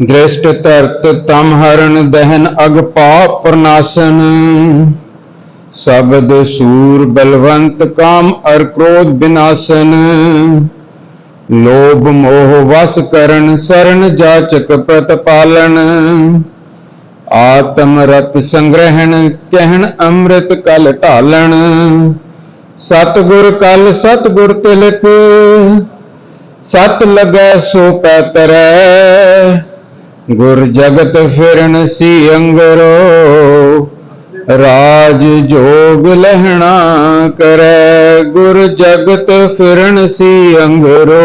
ਦ੍ਰਿਸ਼ਟ ਧਰਤ ਤਮ ਹਰਨ ਦਹਨ ਅਗ ਪਾਪ ਪ੍ਰਨਾਸ਼ਨ। ਸ਼ਬਦ ਸੂਰ ਬਲਵੰਤ ਕਾਮ ਅਰ ਕ੍ਰੋਧ ਬਿਨਾਸ਼ਨ। ਲੋਭ ਮੋਹ ਵਸ ਕਰਨ ਸਰਨ ਜਾਚਕ ਪ੍ਰਤਪਾਲਨ। ਆਤਮ ਰਤ ਸੰਗ੍ਰਹਿਣ ਕਹਿਣ ਅੰਮ੍ਰਿਤ ਕਲ ਢਾਲਣ। ਸਤਗੁਰ ਕਲ ਸਤਗੁਰ ਤਿਲਕ। ਸਤ ਲਗੈ ਸੋ ਪੈ ਤਰੈ। ਗੁਰ ਜਗਤ ਫਿਰਨ ਸੀ ਅੰਗਰੋ ਰਾਜ ਜੋਗ ਲਹਿਣਾ ਕਰੈ ਗੁਰ ਜਗਤ ਫਿਰਨ ਸੀ ਅੰਗਰੋ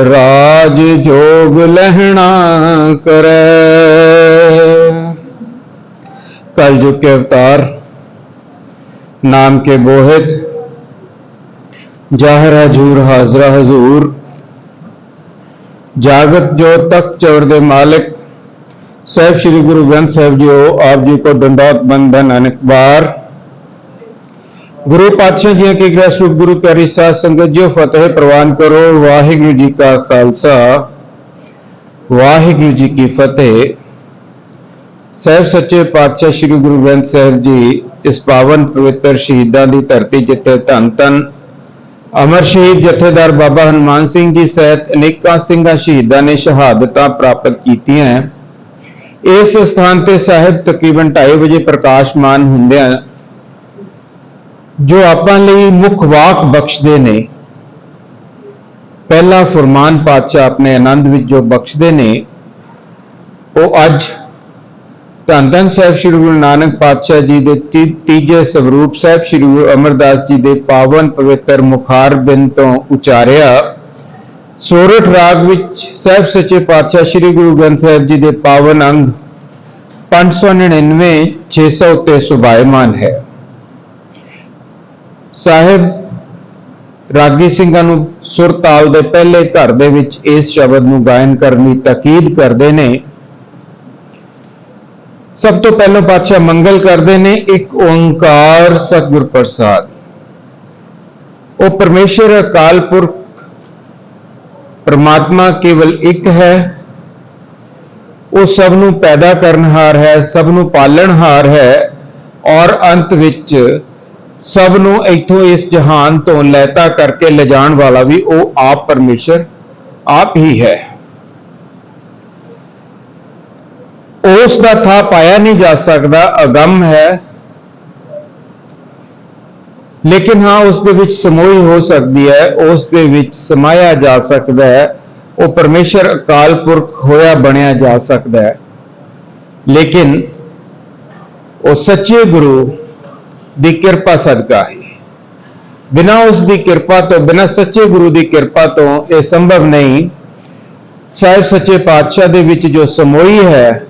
ਰਾਜ ਜੋਗ ਲਹਿਣਾ ਕਰੈ कलयुग के अवतार नाम के बोहित जाहिर हजूर हाजरा हजूर ਜਾਗਤ ਜੋ ਤਖਤ ਚੌਰ ਦੇ ਮਾਲਕ, ਸਾਹਿਬ ਸ੍ਰੀ ਗੁਰੂ ਗ੍ਰੰਥ ਸਾਹਿਬ ਜੀ, ਉਹ ਆਪ ਜੀ ਕੋ ਦੰਡਾਤ ਬੰਧਨ ਅਨੇਕ ਵਾਰ। ਗੁਰੂ ਪਾਤਸ਼ਾਹ ਜੀ ਕੀ ਗ੍ਰਸ ਗੁਰੂ ਪਿਆਰੀ ਸਾਧ ਸੰਗਤ ਜੀ ਫਤਿਹ ਪ੍ਰਵਾਨ ਕਰੋ, ਵਾਹਿਗੁਰੂ ਜੀ ਕਾ ਖਾਲਸਾ, ਵਾਹਿਗੁਰੂ ਜੀ ਕੀ ਫਤਿਹ। ਸਹਿਬ ਸੱਚੇ ਪਾਤਸ਼ਾਹ ਸ੍ਰੀ ਗੁਰੂ ਗ੍ਰੰਥ ਸਾਹਿਬ ਜੀ, ਇਸ ਪਾਵਨ ਪਵਿੱਤਰ ਸ਼ਹੀਦਾਂ ਦੀ ਧਰਤੀ ਜਿੱਥੇ ਧੰਨ ਧੰਨ ਅਮਰ ਸ਼ਹੀਦ ਜਥੇਦਾਰ ਬਾਬਾ ਹਨੂਮਾਨ ਸਿੰਘ ਜੀ ਸਹਿਤ ਅਨੇਕਾਂ ਸਿੰਘਾਂ ਸ਼ਹੀਦਾਂ ਨੇ ਸ਼ਹਾਦਤਾਂ ਪ੍ਰਾਪਤ ਕੀਤੀਆਂ ਹੈ। ਇਸ ਸਥਾਨ ਤੇ ਸਾਹਿਬ ਤਕਰੀਬਨ 2:30 ਵਜੇ ਪ੍ਰਕਾਸ਼ਮਾਨ ਹੁੰਦਿਆਂ ਜੋ ਆਪਾਂ ਲਈ ਮੁੱਖ ਵਾਕ ਬਖਸ਼ਦੇ ਨੇ ਪਹਿਲਾ ਫਰਮਾਨ ਪਾਤਸ਼ਾਹ ਆਪਣੇ ਆਨੰਦ ਵਿੱਚ ਜੋ ਬਖਸ਼ਦੇ ਨੇ ਉਹ ਅੱਜ ਧੰਨ ਧੰਨ ਸਾਹਿਬ ਸ੍ਰੀ ਗੁਰੂ ਨਾਨਕ ਪਾਤਸ਼ਾਹ ਜੀ ਦੇ ਤੀ- ਤੀਜੇ ਸਵਰੂਪ ਸਾਹਿਬ ਸ੍ਰੀ ਗੁਰੂ ਅਮਰਦਾਸ ਜੀ ਦੇ ਪਾਵਨ ਪਵਿੱਤਰ ਮੁਖਾਰ ਬਿੰਦ ਤੋਂ ਉਚਾਰਿਆ। ਸੋਰਠ ਰਾਗ ਵਿੱਚ ਸਾਹਿਬ ਸੱਚੇ ਪਾਤਸ਼ਾਹ ਸ੍ਰੀ ਗੁਰੂ ਗ੍ਰੰਥ ਸਾਹਿਬ ਜੀ ਦੇ ਪਾਵਨ ਅੰਗ 599 600 ਉੱਤੇ ਸੁਭਾਇਮਾਨ ਹੈ। ਸਾਹਿਬ ਰਾਗੀ ਸਿੰਘਾਂ ਨੂੰ ਸੁਰ ਤਾਲ ਦੇ ਪਹਿਲੇ ਘਰ ਦੇ ਵਿੱਚ ਇਸ ਸ਼ਬਦ ਨੂੰ ਗਾਇਨ ਕਰਨ ਦੀ ਤਾਕੀਦ ਕਰਦੇ ਨੇ। ਸਭ ਤੋਂ ਪਹਿਲਾਂ ਪਾਤਸ਼ਾਹ ਮੰਗਲ ਕਰਦੇ ਨੇ, ਇੱਕ ਓੰਕਾਰ ਸਤਿਗੁਰ ਪ੍ਰਸਾਦ। ਉਹ ਪਰਮੇਸ਼ਰ ਅਕਾਲ ਪੁਰਖ, ਪਰਮਾਤਮਾ ਕੇਵਲ ਇੱਕ ਹੈ। ਉਹ ਸਭ ਨੂੰ ਪੈਦਾ ਕਰਨਹਾਰ ਹੈ, ਸਭ ਨੂੰ ਪਾਲਣਹਾਰ ਹੈ ਔਰ ਅੰਤ ਵਿੱਚ ਸਭ ਨੂੰ ਇੱਥੋਂ ਇਸ ਜਹਾਨ ਤੋਂ ਲੈਤਾ ਕਰਕੇ ਲਿਜਾਣ ਵਾਲਾ ਵੀ ਉਹ ਆਪ ਪਰਮੇਸ਼ਰ ਆਪ ਹੀ ਹੈ। ਉਸ ਦਾ ਥਾ ਪਾਇਆ ਨਹੀਂ ਜਾ ਸਕਦਾ, ਅਗੰਮ ਹੈ। ਲੇਕਿਨ ਹਾਂ, ਉਸ ਦੇ ਵਿੱਚ ਸਮੋਈ ਹੋ ਸਕਦੀ ਹੈ, ਉਸ ਦੇ ਵਿੱਚ ਸਮਾਇਆ ਜਾ ਸਕਦਾ ਹੈ। ਉਹ ਪਰਮੇਸ਼ਰ ਅਕਾਲ ਪੁਰਖ ਹੋਇਆ ਬਣਿਆ ਜਾ ਸਕਦਾ ਹੈ। ਲੇਕਿਨ ਉਹ ਸੱਚੇ ਗੁਰੂ ਦੀ ਕਿਰਪਾ ਸਦਕਾ ਹੈ। ਬਿਨਾ ਉਸ ਦੀ ਕਿਰਪਾ ਤੋਂ, ਬਿਨਾ ਸੱਚੇ ਗੁਰੂ ਦੀ ਕਿਰਪਾ ਤੋਂ ਇਹ ਸੰਭਵ ਨਹੀਂ। ਸਾਹਿਬ ਸੱਚੇ ਪਾਤਸ਼ਾਹ ਦੇ ਵਿੱਚ ਜੋ ਸਮੋਈ ਹੈ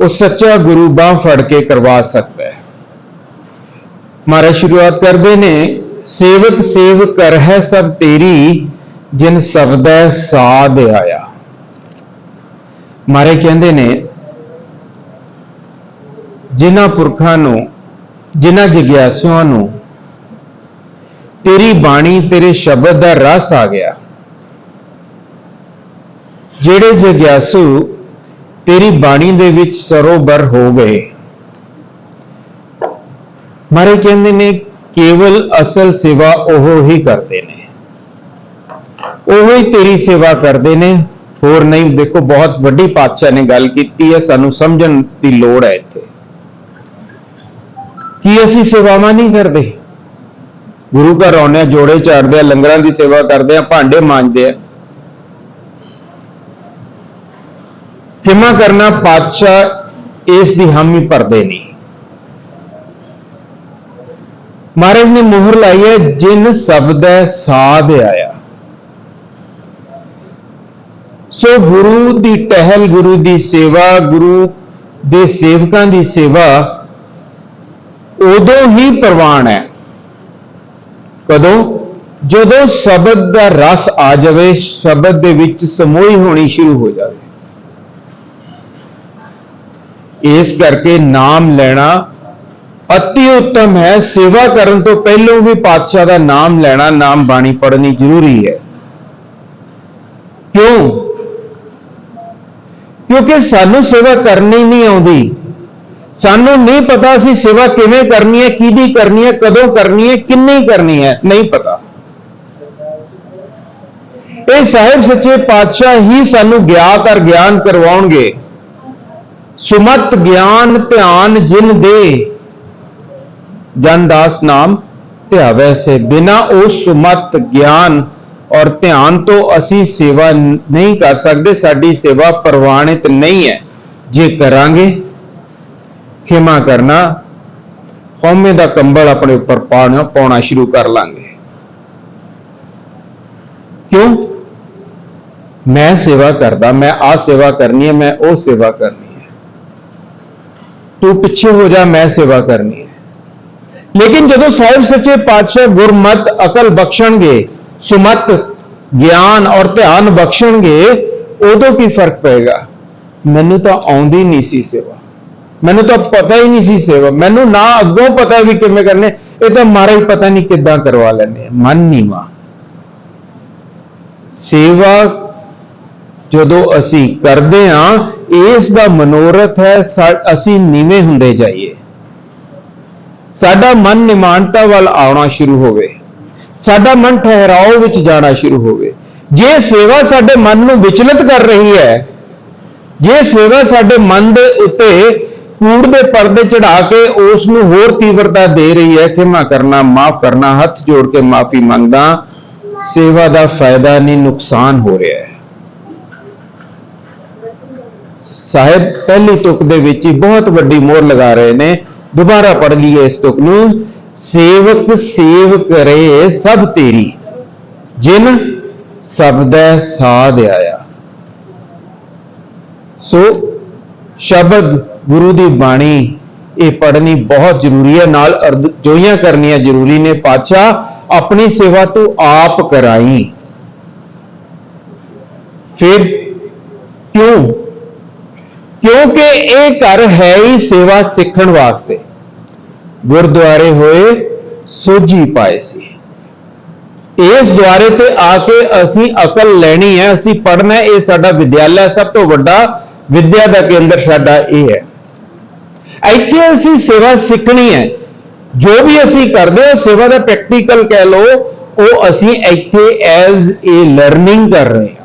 ਉਹ ਸੱਚਾ ਗੁਰੂ ਬਾਹ ਫੜ ਕੇ ਕਰਵਾ ਸਕਦਾ ਹੈ। ਮਹਾਰਾਜ ਸ਼ੁਰੂਆਤ ਕਰਦੇ ਨੇ, ਸੇਵਕ ਸੇਵ ਕਰ ਹੈ ਸਭ ਤੇਰੀ, ਜਿਨ ਸਬਦੈ ਸਾਧ ਆਇਆ। ਮਾਰੇ ਕਹਿੰਦੇ ਨੇ, ਜਿਨ੍ਹਾਂ ਪੁਰਖਾਂ ਨੂੰ, ਜਿਨ੍ਹਾਂ ਜਗਿਆਸੂਆਂ ਨੂੰ ਤੇਰੀ ਬਾਣੀ, ਤੇਰੇ ਸ਼ਬਦ ਦਾ ਰਸ ਆ ਗਿਆ, ਜਿਹੜੇ ਜਗਿਆਸੂ ਤੇਰੀ ਬਾਣੀ ਦੇ ਵਿੱਚ ਸਰੋਬਰ ਹੋ ਗਏ। ਮਾਰੇ ਕਹਿੰਦੇ ਨੇ, ਕੇਵਲ ਅਸਲ ਸੇਵਾ ਉਹ ਹੀ ਕਰਦੇ ਨੇ। ਉਹ ਹੀ ਤੇਰੀ ਸੇਵਾ ਕਰਦੇ ਨੇ। ਹੋਰ ਨਹੀਂ, ਦੇਖੋ ਬਹੁਤ ਵੱਡੀ ਪਾਤਸ਼ਾਹ ਨੇ ਗੱਲ ਕੀਤੀ ਹੈ, ਸਾਨੂੰ ਸਮਝਣ ਦੀ ਲੋੜ ਹੈ ਇੱਥੇ। ਕੀ ਅਸੀਂ ਸੇਵਾਵਾਂ ਨਹੀਂ ਕਰਦੇ? ਗੁਰੂ ਘਰ ਆਉਂਦੇ ਆ, ਜੋੜੇ ਚਾੜਦੇ ਆ, ਲੰਗਰਾਂ ਦੀ ਸੇਵਾ ਕਰਦੇ ਆ, ਭਾਂਡੇ ਮਾਂਜਦੇ ਆ। ਕਿਮਾ ਕਰਨਾ ਪਾਤਸ਼ਾਹ ਇਸ ਦੀ ਹਾਮੀ ਭਰਦੇ ਨਹੀਂ ਮਹਾਰਾਜ ਨੇ ਮੋਹਰ ਲਾਈ ਹੈ, ਜਿਨ ਸ਼ਬਦੈ ਸਾਧ ਆਇਆ। ਸੋ ਗੁਰੂ ਦੀ ਟਹਿਲ, ਗੁਰੂ ਦੀ ਸੇਵਾ, ਗੁਰੂ ਦੇ ਸੇਵਕਾਂ ਦੀ ਸੇਵਾ ਉਦੋਂ ਹੀ ਪ੍ਰਵਾਨ ਹੈ। ਕਦੋਂ? ਜਦੋਂ ਸ਼ਬਦ ਦਾ ਰਸ ਆ ਜਾਵੇ, ਸ਼ਬਦ ਦੇ ਵਿੱਚ ਸਮੋਈ ਹੋਣੀ ਸ਼ੁਰੂ ਹੋ ਜਾਵੇ। ਇਸ ਕਰਕੇ ਨਾਮ ਲੈਣਾ ਅਤੀ ਉੱਤਮ ਹੈ। ਸੇਵਾ ਕਰਨ ਤੋਂ ਪਹਿਲਾਂ ਵੀ ਪਾਤਸ਼ਾਹ ਦਾ ਨਾਮ ਲੈਣਾ, ਨਾਮ ਬਾਣੀ ਪੜ੍ਹਨੀ ਜ਼ਰੂਰੀ ਹੈ। ਕਿਉਂ? ਕਿਉਂਕਿ ਸਾਨੂੰ ਸੇਵਾ ਕਰਨੀ ਨਹੀਂ ਆਉਂਦੀ। ਸਾਨੂੰ ਨਹੀਂ ਪਤਾ ਅਸੀਂ ਸੇਵਾ ਕਿਵੇਂ ਕਰਨੀ ਹੈ, ਕਿਹਦੀ ਕਰਨੀ ਹੈ, ਕਦੋਂ ਕਰਨੀ ਹੈ, ਕਿੰਨੀ ਕਰਨੀ ਹੈ, ਨਹੀਂ ਪਤਾ। ਇਹ ਸਾਹਿਬ ਸੱਚੇ ਪਾਤਸ਼ਾਹ ਹੀ ਸਾਨੂੰ ਗਿਆਤ ਔਰ ਗਿਆਨ ਕਰਵਾਉਣਗੇ। ਸੁਮਤ ਗਿਆਨ ਧਿਆਨ ਜਿਨ ਦੇ ਜਨਦਾਸ ਨਾਮ ਧਿਆਵੈ ਸੇ। ਬਿਨਾ ਉਹ ਸੁਮਤ ਗਿਆਨ ਔਰ ਧਿਆਨ ਤੋਂ ਅਸੀਂ ਸੇਵਾ ਨਹੀਂ ਕਰ ਸਕਦੇ, ਸਾਡੀ ਸੇਵਾ ਪ੍ਰਵਾਨਿਤ ਨਹੀਂ ਹੈ। ਜੇ ਕਰਾਂਗੇ, ਖਿਮਾ ਕਰਨਾ, ਹਉਮੈ ਦਾ ਕੰਬਲ ਆਪਣੇ ਉੱਪਰ ਪਾਉਣਾ ਪਾਉਣਾ ਸ਼ੁਰੂ ਕਰ ਲਾਂਗੇ। ਕਿਉਂ? ਮੈਂ ਸੇਵਾ ਕਰਦਾ, ਮੈਂ ਆ ਸੇਵਾ ਕਰਨੀ ਹੈ, ਮੈਂ ਉਹ ਸੇਵਾ ਕਰਨੀ ਤੂੰ ਪਿੱਛੇ ਹੋ ਜਾ, ਮੈਂ ਸੇਵਾ ਕਰਨੀ ਹੈ। ਲੇਕਿਨ ਜਦੋਂ ਸਾਹਿਬ ਸੱਚੇ ਪਾਤਸ਼ਾਹ ਗੁਰਮਤ ਅਕਲ ਬਖਸ਼ਣਗੇ, ਸੁਮਤ ਗਿਆਨ ਔਰ ਧਿਆਨ ਬਖਸ਼ਣਗੇ, ਉਦੋਂ ਕੀ ਫ਼ਰਕ ਪਏਗਾ? ਮੈਨੂੰ ਤਾਂ ਆਉਂਦੀ ਨਹੀਂ ਸੀ ਸੇਵਾ। ਮੈਨੂੰ ਤਾਂ ਪਤਾ ਹੀ ਨਹੀਂ ਸੀ ਸੇਵਾ। ਮੈਨੂੰ ਨਾ ਅੱਗੋਂ ਪਤਾ ਵੀ ਕਿਵੇਂ ਕਰਨੇ। ਇਹ ਤਾਂ ਮਾਰਾ ਹੀ ਪਤਾ ਨਹੀਂ ਕਿੱਦਾਂ ਕਰਵਾ ਲੈਂਦੇ ਮਨ ਮਨ ਨੀਵਾ ਸੇਵਾ ਜਦੋਂ ਅਸੀਂ ਕਰਦੇ ਹਾਂ ਇਸ ਦਾ ਮਨੋਰਥ ਹੈ, ਸਾ- ਅਸੀਂ ਨੀਵੇਂ ਹੁੰਦੇ ਜਾਈਏ। ਸਾਡਾ ਮਨ ਨਿਮਾਨਤਾ ਵੱਲ ਆਉਣਾ ਸ਼ੁਰੂ ਹੋਵੇ। ਸਾਡਾ ਮਨ ਠਹਿਰਾਓ ਵਿੱਚ ਜਾਣਾ ਸ਼ੁਰੂ ਹੋਵੇ। ਜੇ ਸੇਵਾ ਸਾਡੇ ਮਨ ਨੂੰ ਵਿਚਲਿਤ ਕਰ ਰਹੀ ਹੈ, ਜੇ ਸੇਵਾ ਸਾਡੇ ਮਨ ਦੇ ਉੱਤੇ ਕੂੜ ਦੇ ਪਰਦੇ ਚੜਾ ਕੇ ਉਸ ਨੂੰ ਹੋਰ ਤੀਵਰਤਾ ਦੇ ਰਹੀ ਹੈ, ਖਿਮਾ ਕਰਨਾ, ਮਾਫ ਕਰਨਾ, ਹੱਥ ਜੋੜ ਕੇ ਮਾਫੀ ਮੰਗਦਾ, ਸੇਵਾ ਦਾ ਫਾਇਦਾ ਨਹੀਂ, ਨੁਕਸਾਨ ਹੋ ਰਿਹਾ ਹੈ ਸਾਹਿਬ, ਪਹਿਲੀ ਤੁਕ ਦੇ ਵਿੱਚ ਹੀ ਬਹੁਤ ਵੱਡੀ ਮੋਹਰ ਲਗਾ ਰਹੇ ਨੇ। ਦੁਬਾਰਾ ਪੜ ਲਈਏ ਇਸ ਤੁਕ ਨੂੰ। ਸੇਵਕ ਸੇਵ ਕਰੇ ਸਭ ਤੇਰੀ, ਜਿਨ ਸਬਦੈ ਸਾਧ ਆਇਆ। ਸੋ, ਸ਼ਬਦ ਗੁਰੂ ਦੀ ਬਾਣੀ, ਇਹ ਪੜ੍ਹਨੀ ਬਹੁਤ ਜ਼ਰੂਰੀ ਹੈ। ਨਾਲ ਅਰਦ- ਜੋਈਆਂ ਕਰਨੀਆਂ ਜ਼ਰੂਰੀ ਨੇ। ਪਾਤਸ਼ਾਹ, ਆਪਣੀ ਸੇਵਾ ਤੂੰ ਆਪ ਕਰਾਈ। ਫਿਰ ਕਿਉਂ ਕਿਉਂਕਿ ਇਹ ਘਰ ਹੈ ਹੀ ਸੇਵਾ ਸਿੱਖਣ ਵਾਸਤੇ। ਗੁਰਦੁਆਰੇ ਹੋਏ ਸੋਝੀ ਪਾਏ ਸੀ। ਇਸ ਦੁਆਰੇ ਤੇ ਆ ਕੇ ਅਸੀਂ ਅਕਲ ਲੈਣੀ ਹੈ, ਅਸੀਂ ਪੜ੍ਹਨਾ ਇਹ ਸਾਡਾ ਵਿਦਿਆਲਾ ਸਭ ਤੋਂ ਵੱਡਾ ਵਿਦਿਆ ਦਾ ਕੇਂਦਰ ਸਾਡਾ ਇਹ ਹੈ। ਇੱਥੇ ਅਸੀਂ ਸੇਵਾ ਸਿੱਖਣੀ ਹੈ। ਜੋ ਵੀ ਅਸੀਂ ਕਰਦੇ ਹਾਂ, ਸੇਵਾ ਦਾ ਪ੍ਰੈਕਟੀਕਲ ਕਹਿ ਲਓ, ਉਹ ਅਸੀਂ ਇੱਥੇ ਐਜ਼ ਏ ਲਰਨਿੰਗ ਕਰ ਰਹੇ ਹਾਂ।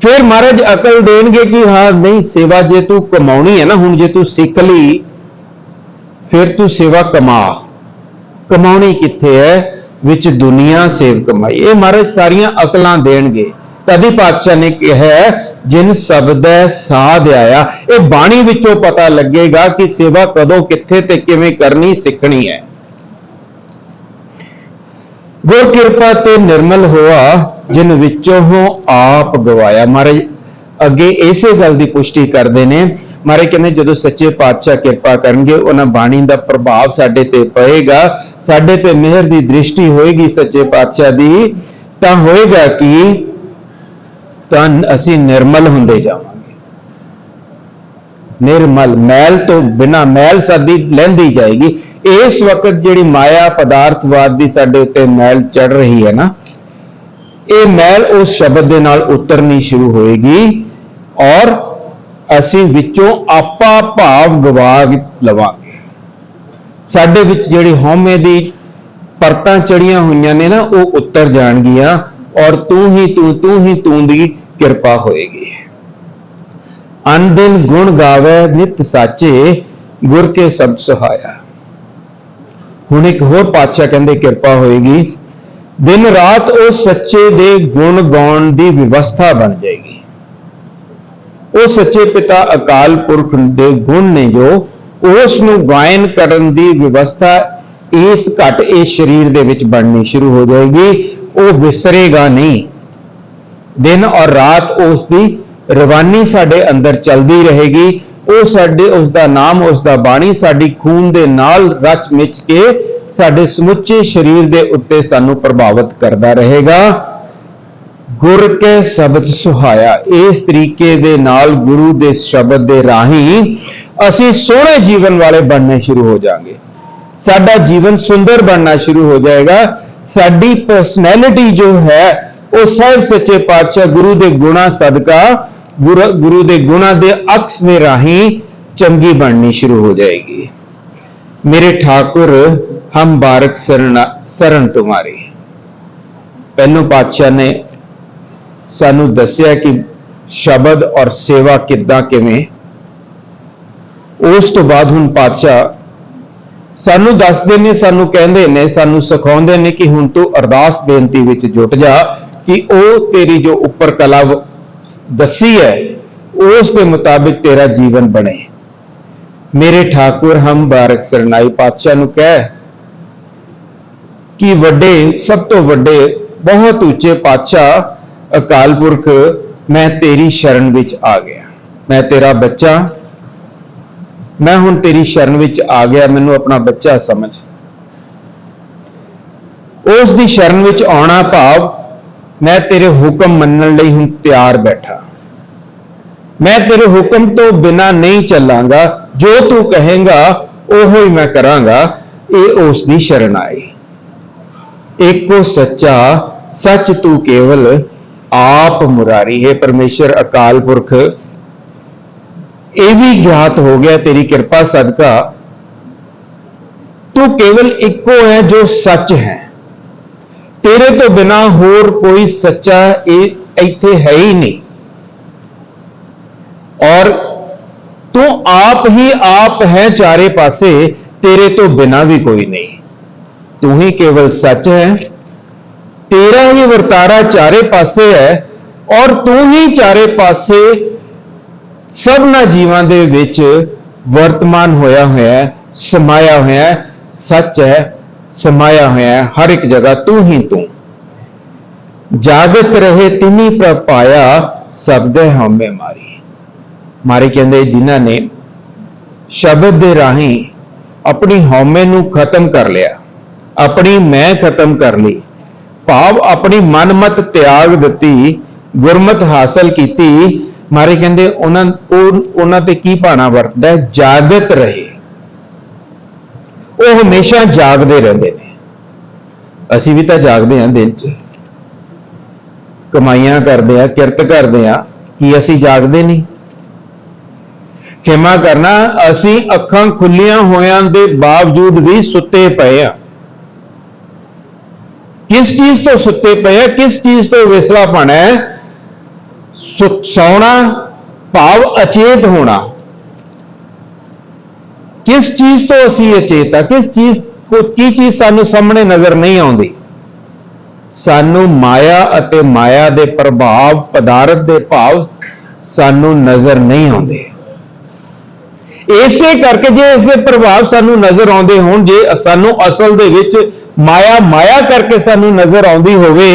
ਫਿਰ ਮਹਾਰਾਜ ਅਕਲ ਦੇਣਗੇ ਕਿ ਹਾਂ ਨਹੀਂ ਸੇਵਾ ਜੇ ਤੂੰ ਕਮਾਉਣੀ ਹੈ ਨਾ ਹੁਣ ਜੇ ਤੂੰ ਸਿੱਖ ਲਈ ਫਿਰ ਤੂੰ ਸੇਵਾ ਕਮਾ। ਕਮਾਉਣੀ ਕਿੱਥੇ ਹੈ? ਵਿੱਚ ਦੁਨੀਆ ਸੇਵ ਕਮਾਈ। ਇਹ ਮਹਾਰਾਜ ਸਾਰੀਆਂ ਅਕਲਾਂ ਦੇਣਗੇ। ਤਦੀ ਪਾਤਸ਼ਾਹ ਨੇ ਕਿਹਾ ਹੈ, ਜਿਨ ਸਬਦੈ ਸਾਧ ਆਇਆ। ਇਹ ਬਾਣੀ ਵਿੱਚੋਂ ਪਤਾ ਲੱਗੇਗਾ ਕਿ ਸੇਵਾ ਕਦੋਂ ਕਿੱਥੇ ਤੇ ਕਿਵੇਂ ਕਰਨੀ ਸਿੱਖਣੀ ਹੈ। ਗੁਰ ਕਿਰਪਾ ਤੇ ਨਿਰਮਲ ਹੋਆ, ਜਿਨ ਵਿੱਚੋਂ ਹੋ ਆਪ ਗਵਾਇਆ। ਮਹਾਰਾਜ, ਅੱਗੇ ਇਸੇ ਗੱਲ ਦੀ ਪੁਸ਼ਟੀ ਕਰਦੇ ਨੇ। ਮਹਾਰਾਜ ਕਹਿੰਦੇ, ਜਦੋਂ ਸੱਚੇ ਪਾਤਸ਼ਾਹ ਕਿਰਪਾ ਕਰਨਗੇ, ਉਹਨਾਂ ਬਾਣੀ ਦਾ ਪ੍ਰਭਾਵ ਸਾਡੇ ਤੇ ਪਏਗਾ। ਸਾਡੇ ਤੇ ਮਿਹਰ ਦੀ ਦ੍ਰਿਸ਼ਟੀ ਹੋਏਗੀ ਸੱਚੇ ਪਾਤਸ਼ਾਹ ਦੀ। ਤਾਂ ਹੋਏਗਾ ਕਿ? ਤਾਂ ਅਸੀਂ ਨਿਰਮਲ ਹੁੰਦੇ ਜਾਵਾਂਗੇ। ਨਿਰਮਲ ਮੈਲ ਤੋਂ ਬਿਨਾ ਮੈਲ ਸਾਡੀ ਲੈਂਦੀ ਜਾਏਗੀ। ਇਸ ਵਕਤ ਜਿਹੜੀ ਮਾਇਆ ਪਦਾਰਥਵਾਦ ਦੀ ਸਾਡੇ ਉੱਤੇ ਮੈਲ ਚੜ ਰਹੀ ਹੈ ਨਾ, ਇਹ ਮੈਲ ਉਸ ਸ਼ਬਦ ਦੇ ਨਾਲ ਉਤਰਨੀ ਸ਼ੁਰੂ ਹੋਏਗੀ ਔਰ ਅਸੀਂ ਵਿੱਚੋਂ ਆਪਾ ਭਾਵ ਗਵਾ ਲਵਾਂਗੇ। ਸਾਡੇ ਵਿੱਚ ਜਿਹੜੀ ਹਉਮੈ ਦੀ ਪਰਤਾਂ ਚੜੀਆਂ ਹੋਈਆਂ ਨੇ ਨਾ, ਉਹ ਉਤਰ ਜਾਣਗੀਆਂ ਔਰ ਤੂੰ ਹੀ ਤੂੰ ਤੂੰ ਹੀ ਤੂੰ ਦੀ ਕਿਰਪਾ ਹੋਏਗੀ। ਅਨਦਿਨ ਗੁਣ ਗਾਵੇ ਨਿਤ ਸਾਚੇ, ਗੁਰ ਕੇ ਸਭ ਸੁਹਾਇਆ। ਹੁਣ ਇੱਕ ਹੋਰ ਪਾਤਸ਼ਾਹ ਕਹਿੰਦੇ ਕਿਰਪਾ ਹੋਏਗੀ। ਦਿਨ ਰਾਤ ਉਹ ਸੱਚੇ ਦੇ ਗੁਣ ਗਾਉਣ ਦੀ ਵਿਵਸਥਾ ਬਣ ਜਾਏਗੀ। ਉਹ ਸੱਚੇ ਪਿਤਾ ਅਕਾਲ ਪੁਰਖ ਦੇ ਗੁਣ ਨੇ ਜੋ ਉਸ ਨੂੰ ਗਾਇਨ ਕਰਨ ਦੀ ਵਿਵਸਥਾ ਇਸ ਘਟ ਇਸ ਸਰੀਰ ਦੇ ਵਿੱਚ ਬਣਨੀ ਸ਼ੁਰੂ ਹੋ ਜਾਏਗੀ। ਉਹ ਵਿਸਰੇਗਾ ਨਹੀਂ। ਦਿਨ ਔਰ ਰਾਤ ਉਸ ਦੀ ਰਵਾਨੀ ਸਾਡੇ ਅੰਦਰ ਚੱਲਦੀ ਰਹੇਗੀ। ਉਹ ਸਾਡੇ ਉਸ ਦਾ ਨਾਮ ਉਸ ਦਾ ਬਾਣੀ ਸਾਡੀ ਖੂਨ ਦੇ ਨਾਲ ਰਚ ਮਿਚ ਕੇ ਸਾਡੇ ਸਮੁੱਚੇ ਸਰੀਰ ਦੇ ਉੱਤੇ ਸਾਨੂੰ ਪ੍ਰਭਾਵਿਤ ਕਰਦਾ ਰਹੇਗਾ। ਗੁਰ ਕੇ ਸ਼ਬਦ ਸੁਹਾਇਆ, ਇਸ ਤਰੀਕੇ ਦੇ ਨਾਲ ਗੁਰੂ ਦੇ ਸ਼ਬਦ ਦੇ ਰਾਹੀਂ ਅਸੀਂ ਸੋਹਣੇ ਜੀਵਨ ਵਾਲੇ ਬਣਨੇ ਸ਼ੁਰੂ ਹੋ ਜਾਾਂਗੇ। ਸਾਡਾ ਜੀਵਨ ਸੁੰਦਰ ਬਣਨਾ ਸ਼ੁਰੂ ਹੋ ਜਾਏਗਾ। ਸਾਡੀ ਪਰਸਨੈਲਿਟੀ ਜੋ ਹੈ, ਉਹ ਸਾਹਿਬ ਸੱਚੇ ਪਾਤਸ਼ਾਹ ਗੁਰੂ ਦੇ ਗੁਣਾ ਸਦਕਾ ਗੁਰੂ ਗੁਰੂ ਦੇ ਗੁਣਾ ਦੇ ਅਕਸ ਦੇ ਰਾਹੀਂ ਚੰਗੀ ਬਣਨੀ ਸ਼ੁਰੂ ਹੋ ਜਾਏਗੀ। ਮੇਰੇ ਠਾਕੁਰ, ਹਮ ਬਾਰਕ ਸਰਣ ਸਰਣ ਤੁਮਾਰੀ। ਪਹਿਲੋਂ ਪਾਤਸ਼ਾਹ ਨੇ ਸਾਨੂੰ ਦੱਸਿਆ ਕਿ ਸ਼ਬਦ ਔਰ ਸੇਵਾ ਕਿੱਦਾਂ ਕਿਵੇਂ। ਉਸ ਤੋਂ ਬਾਅਦ ਹੁਣ ਪਾਤਸ਼ਾਹ ਸਾਨੂੰ ਦੱਸਦੇ ਨੇ, ਸਾਨੂੰ ਕਹਿੰਦੇ ਨੇ, ਸਾਨੂੰ ਸਿਖਾਉਂਦੇ ਨੇ ਕਿ ਹੁਣ ਤੂੰ ਅਰਦਾਸ ਬੇਨਤੀ ਵਿੱਚ ਜੁਟ ਜਾ ਕਿ ਉਹ ਤੇਰੀ ਜੋ ਉੱਪਰ ਕਲਾ ਦੱਸੀ ਹੈ, ਉਸ ਦੇ ਮੁਤਾਬਿਕ ਤੇਰਾ ਜੀਵਨ ਬਣੇ। ਮੇਰੇ ਠਾਕੁਰ ਹਮ ਬਾਰਕ ਸਰਨਾਈ ਪਾਤਸ਼ਾਹ ਨੂੰ ਕਹਿ ਕਿ ਵੱਡੇ, ਸਭ ਤੋਂ ਵੱਡੇ, ਬਹੁਤ ਉੱਚੇ ਪਾਤਸ਼ਾਹ, ਅਕਾਲ ਪੁਰਖ, ਮੈਂ ਤੇਰੀ ਸ਼ਰਨ ਵਿੱਚ ਆ ਗਿਆ। ਮੈਂ ਤੇਰਾ ਬੱਚਾ, ਮੈਂ ਹੁਣ ਤੇਰੀ ਸ਼ਰਨ ਵਿੱਚ ਆ ਗਿਆ, ਮੈਨੂੰ ਆਪਣਾ ਬੱਚਾ ਸਮਝ। ਉਸ ਦੀ ਸ਼ਰਨ ਵਿੱਚ ਆਉਣਾ ਭਾਵ ਮੈਂ ਤੇਰੇ ਹੁਕਮ ਮੰਨਣ ਲਈ ਹੁਣ ਤਿਆਰ ਬੈਠਾ। ਮੈਂ ਤੇਰੇ ਹੁਕਮ ਤੋਂ ਬਿਨਾ ਨਹੀਂ ਚੱਲਾਂਗਾ। ਜੋ ਤੂੰ ਕਹੇਂਗਾ, ਉਹੋ ਹੀ ਮੈਂ ਕਰਾਂਗਾ। ਇਹ ਉਸ ਦੀ ਸ਼ਰਨ ਆਏ। ਏਕੋ ਸੱਚਾ, ਸੱਚ ਤੂੰ ਕੇਵਲ ਆਪ ਮੁਰਾਰੀ ਹੈ ਪਰਮੇਸ਼ਰ ਅਕਾਲ ਪੁਰਖ। ਇਹ ਵੀ ਗਿਆਤ ਹੋ ਗਿਆ ਤੇਰੀ ਕਿਰਪਾ ਸਦਕਾ। ਤੂੰ ਕੇਵਲ ਇੱਕੋ ਹੈ ਜੋ ਸੱਚ ਹੈ। ਤੇਰੇ ਤੋਂ ਬਿਨਾ ਹੋਰ ਕੋਈ ਸੱਚਾ ਇਹ ਇੱਥੇ ਹੈ ਹੀ ਨਹੀਂ। ਔਰ ਤੂੰ ਆਪ ਹੀ ਆਪ ਹੈ ਚਾਰੇ ਪਾਸੇ, ਤੇਰੇ ਤੋਂ ਬਿਨਾ ਵੀ ਕੋਈ ਨਹੀਂ। ਤੂੰ ਹੀ ਕੇਵਲ ਸੱਚ ਹੈ, ਤੇਰਾ ਹੀ ਵਰਤਾਰਾ ਚਾਰੇ ਪਾਸੇ ਹੈ, ਔਰ ਤੂੰ ਹੀ ਚਾਰੇ ਪਾਸੇ ਸਭਨਾ ਜੀਵਾਂ ਦੇ ਵਿੱਚ ਵਰਤਮਾਨ ਹੋਇਆ ਹੋਇਆ ਸਮਾਇਆ ਹੋਇਆ ਸੱਚ ਹੈ ਸਮਾਇਆ ਹੋਇਆ ਹੈ, ਹਰ ਇੱਕ ਜਗ੍ਹਾ ਤੂੰ ਹੀ ਤੂੰ। ਜਾਗਤ ਰਹੇ ਤਿਨੀ ਪ੍ਰਭ ਸਬਦੇ ਹਉਮੈ ਮਾਰੀ। ਮਾਰੇ ਕਹਿੰਦੇ, ਜਿਨ੍ਹਾਂ ਨੇ ਸ਼ਬਦ ਦੇ ਰਾਹੀਂ ਆਪਣੀ ਹਉਮੈ ਨੂੰ ਖਤਮ ਕਰ ਲਿਆ, ਆਪਣੀ ਮੈਂ ਖਤਮ ਕਰ ਲਈ, ਭਾਵ ਆਪਣੀ ਮਨਮਤ ਤਿਆਗ ਦਿੱਤੀ, ਗੁਰਮਤ ਹਾਸਲ ਕੀਤੀ, ਮਾਰੇ ਕਹਿੰਦੇ, ਉਹਨਾਂ ਉਹਨਾਂ ਤੇ ਕੀ ਭਾਣਾ ਵਰਤਦਾ ਹੈ? ਜਾਗਤ ਰਹੇ। ਉਹ ਹਮੇਸ਼ਾ ਜਾਗਦੇ ਰਹਿੰਦੇ ਨੇ। ਅਸੀਂ ਵੀ ਤਾਂ ਜਾਗਦੇ ਹਾਂ ਦਿਨ 'ਚ। ਕਮਾਈਆਂ ਕਰਦੇ ਆ ਕਿਰਤ ਕਰਦੇ ਆ ਕੀ ਅਸੀਂ ਜਾਗਦੇ ਨਹੀਂ? ਖਿਮਾ ਕਰਨਾ, ਅਸੀਂ ਅੱਖਾਂ ਖੁੱਲੀਆਂ ਹੋਇਆਂ ਦੇ ਬਾਵਜੂਦ ਵੀ ਸੁੱਤੇ ਪਏ ਆ ਕਿਸ ਚੀਜ਼ ਤੋਂ ਸੁੱਤੇ ਪਏ ਆ ਕਿਸ ਚੀਜ਼ ਤੋਂ ਵਿਸਲਾ ਪਾਣਾ ਹੈ ਸੌਣਾ, ਭਾਵ ਅਚੇਤ ਹੋਣਾ। ਕਿਸ ਚੀਜ਼ ਤੋਂ ਅਸੀਂ ਅਚੇਤ ਆ ਕਿਸ ਚੀਜ਼ ਕੋ ਕੀ ਚੀਜ਼ ਸਾਨੂੰ ਸਾਹਮਣੇ ਨਜ਼ਰ ਨਹੀਂ ਆਉਂਦੀ? ਸਾਨੂੰ ਮਾਇਆ ਅਤੇ ਮਾਇਆ ਦੇ ਪ੍ਰਭਾਵ, ਪਦਾਰਥ ਦੇ ਭਾਵ ਸਾਨੂੰ ਨਜ਼ਰ ਨਹੀਂ ਆਉਂਦੇ। ਇਸੇ ਕਰਕੇ ਜੇ ਇਸ ਪ੍ਰਭਾਵ ਸਾਨੂੰ ਨਜ਼ਰ ਆਉਂਦੇ ਹੋਣ, ਜੇ ਸਾਨੂੰ ਅਸਲ ਦੇ ਵਿੱਚ ਮਾਇਆ ਮਾਇਆ ਕਰਕੇ ਸਾਨੂੰ ਨਜ਼ਰ ਆਉਂਦੀ ਹੋਵੇ,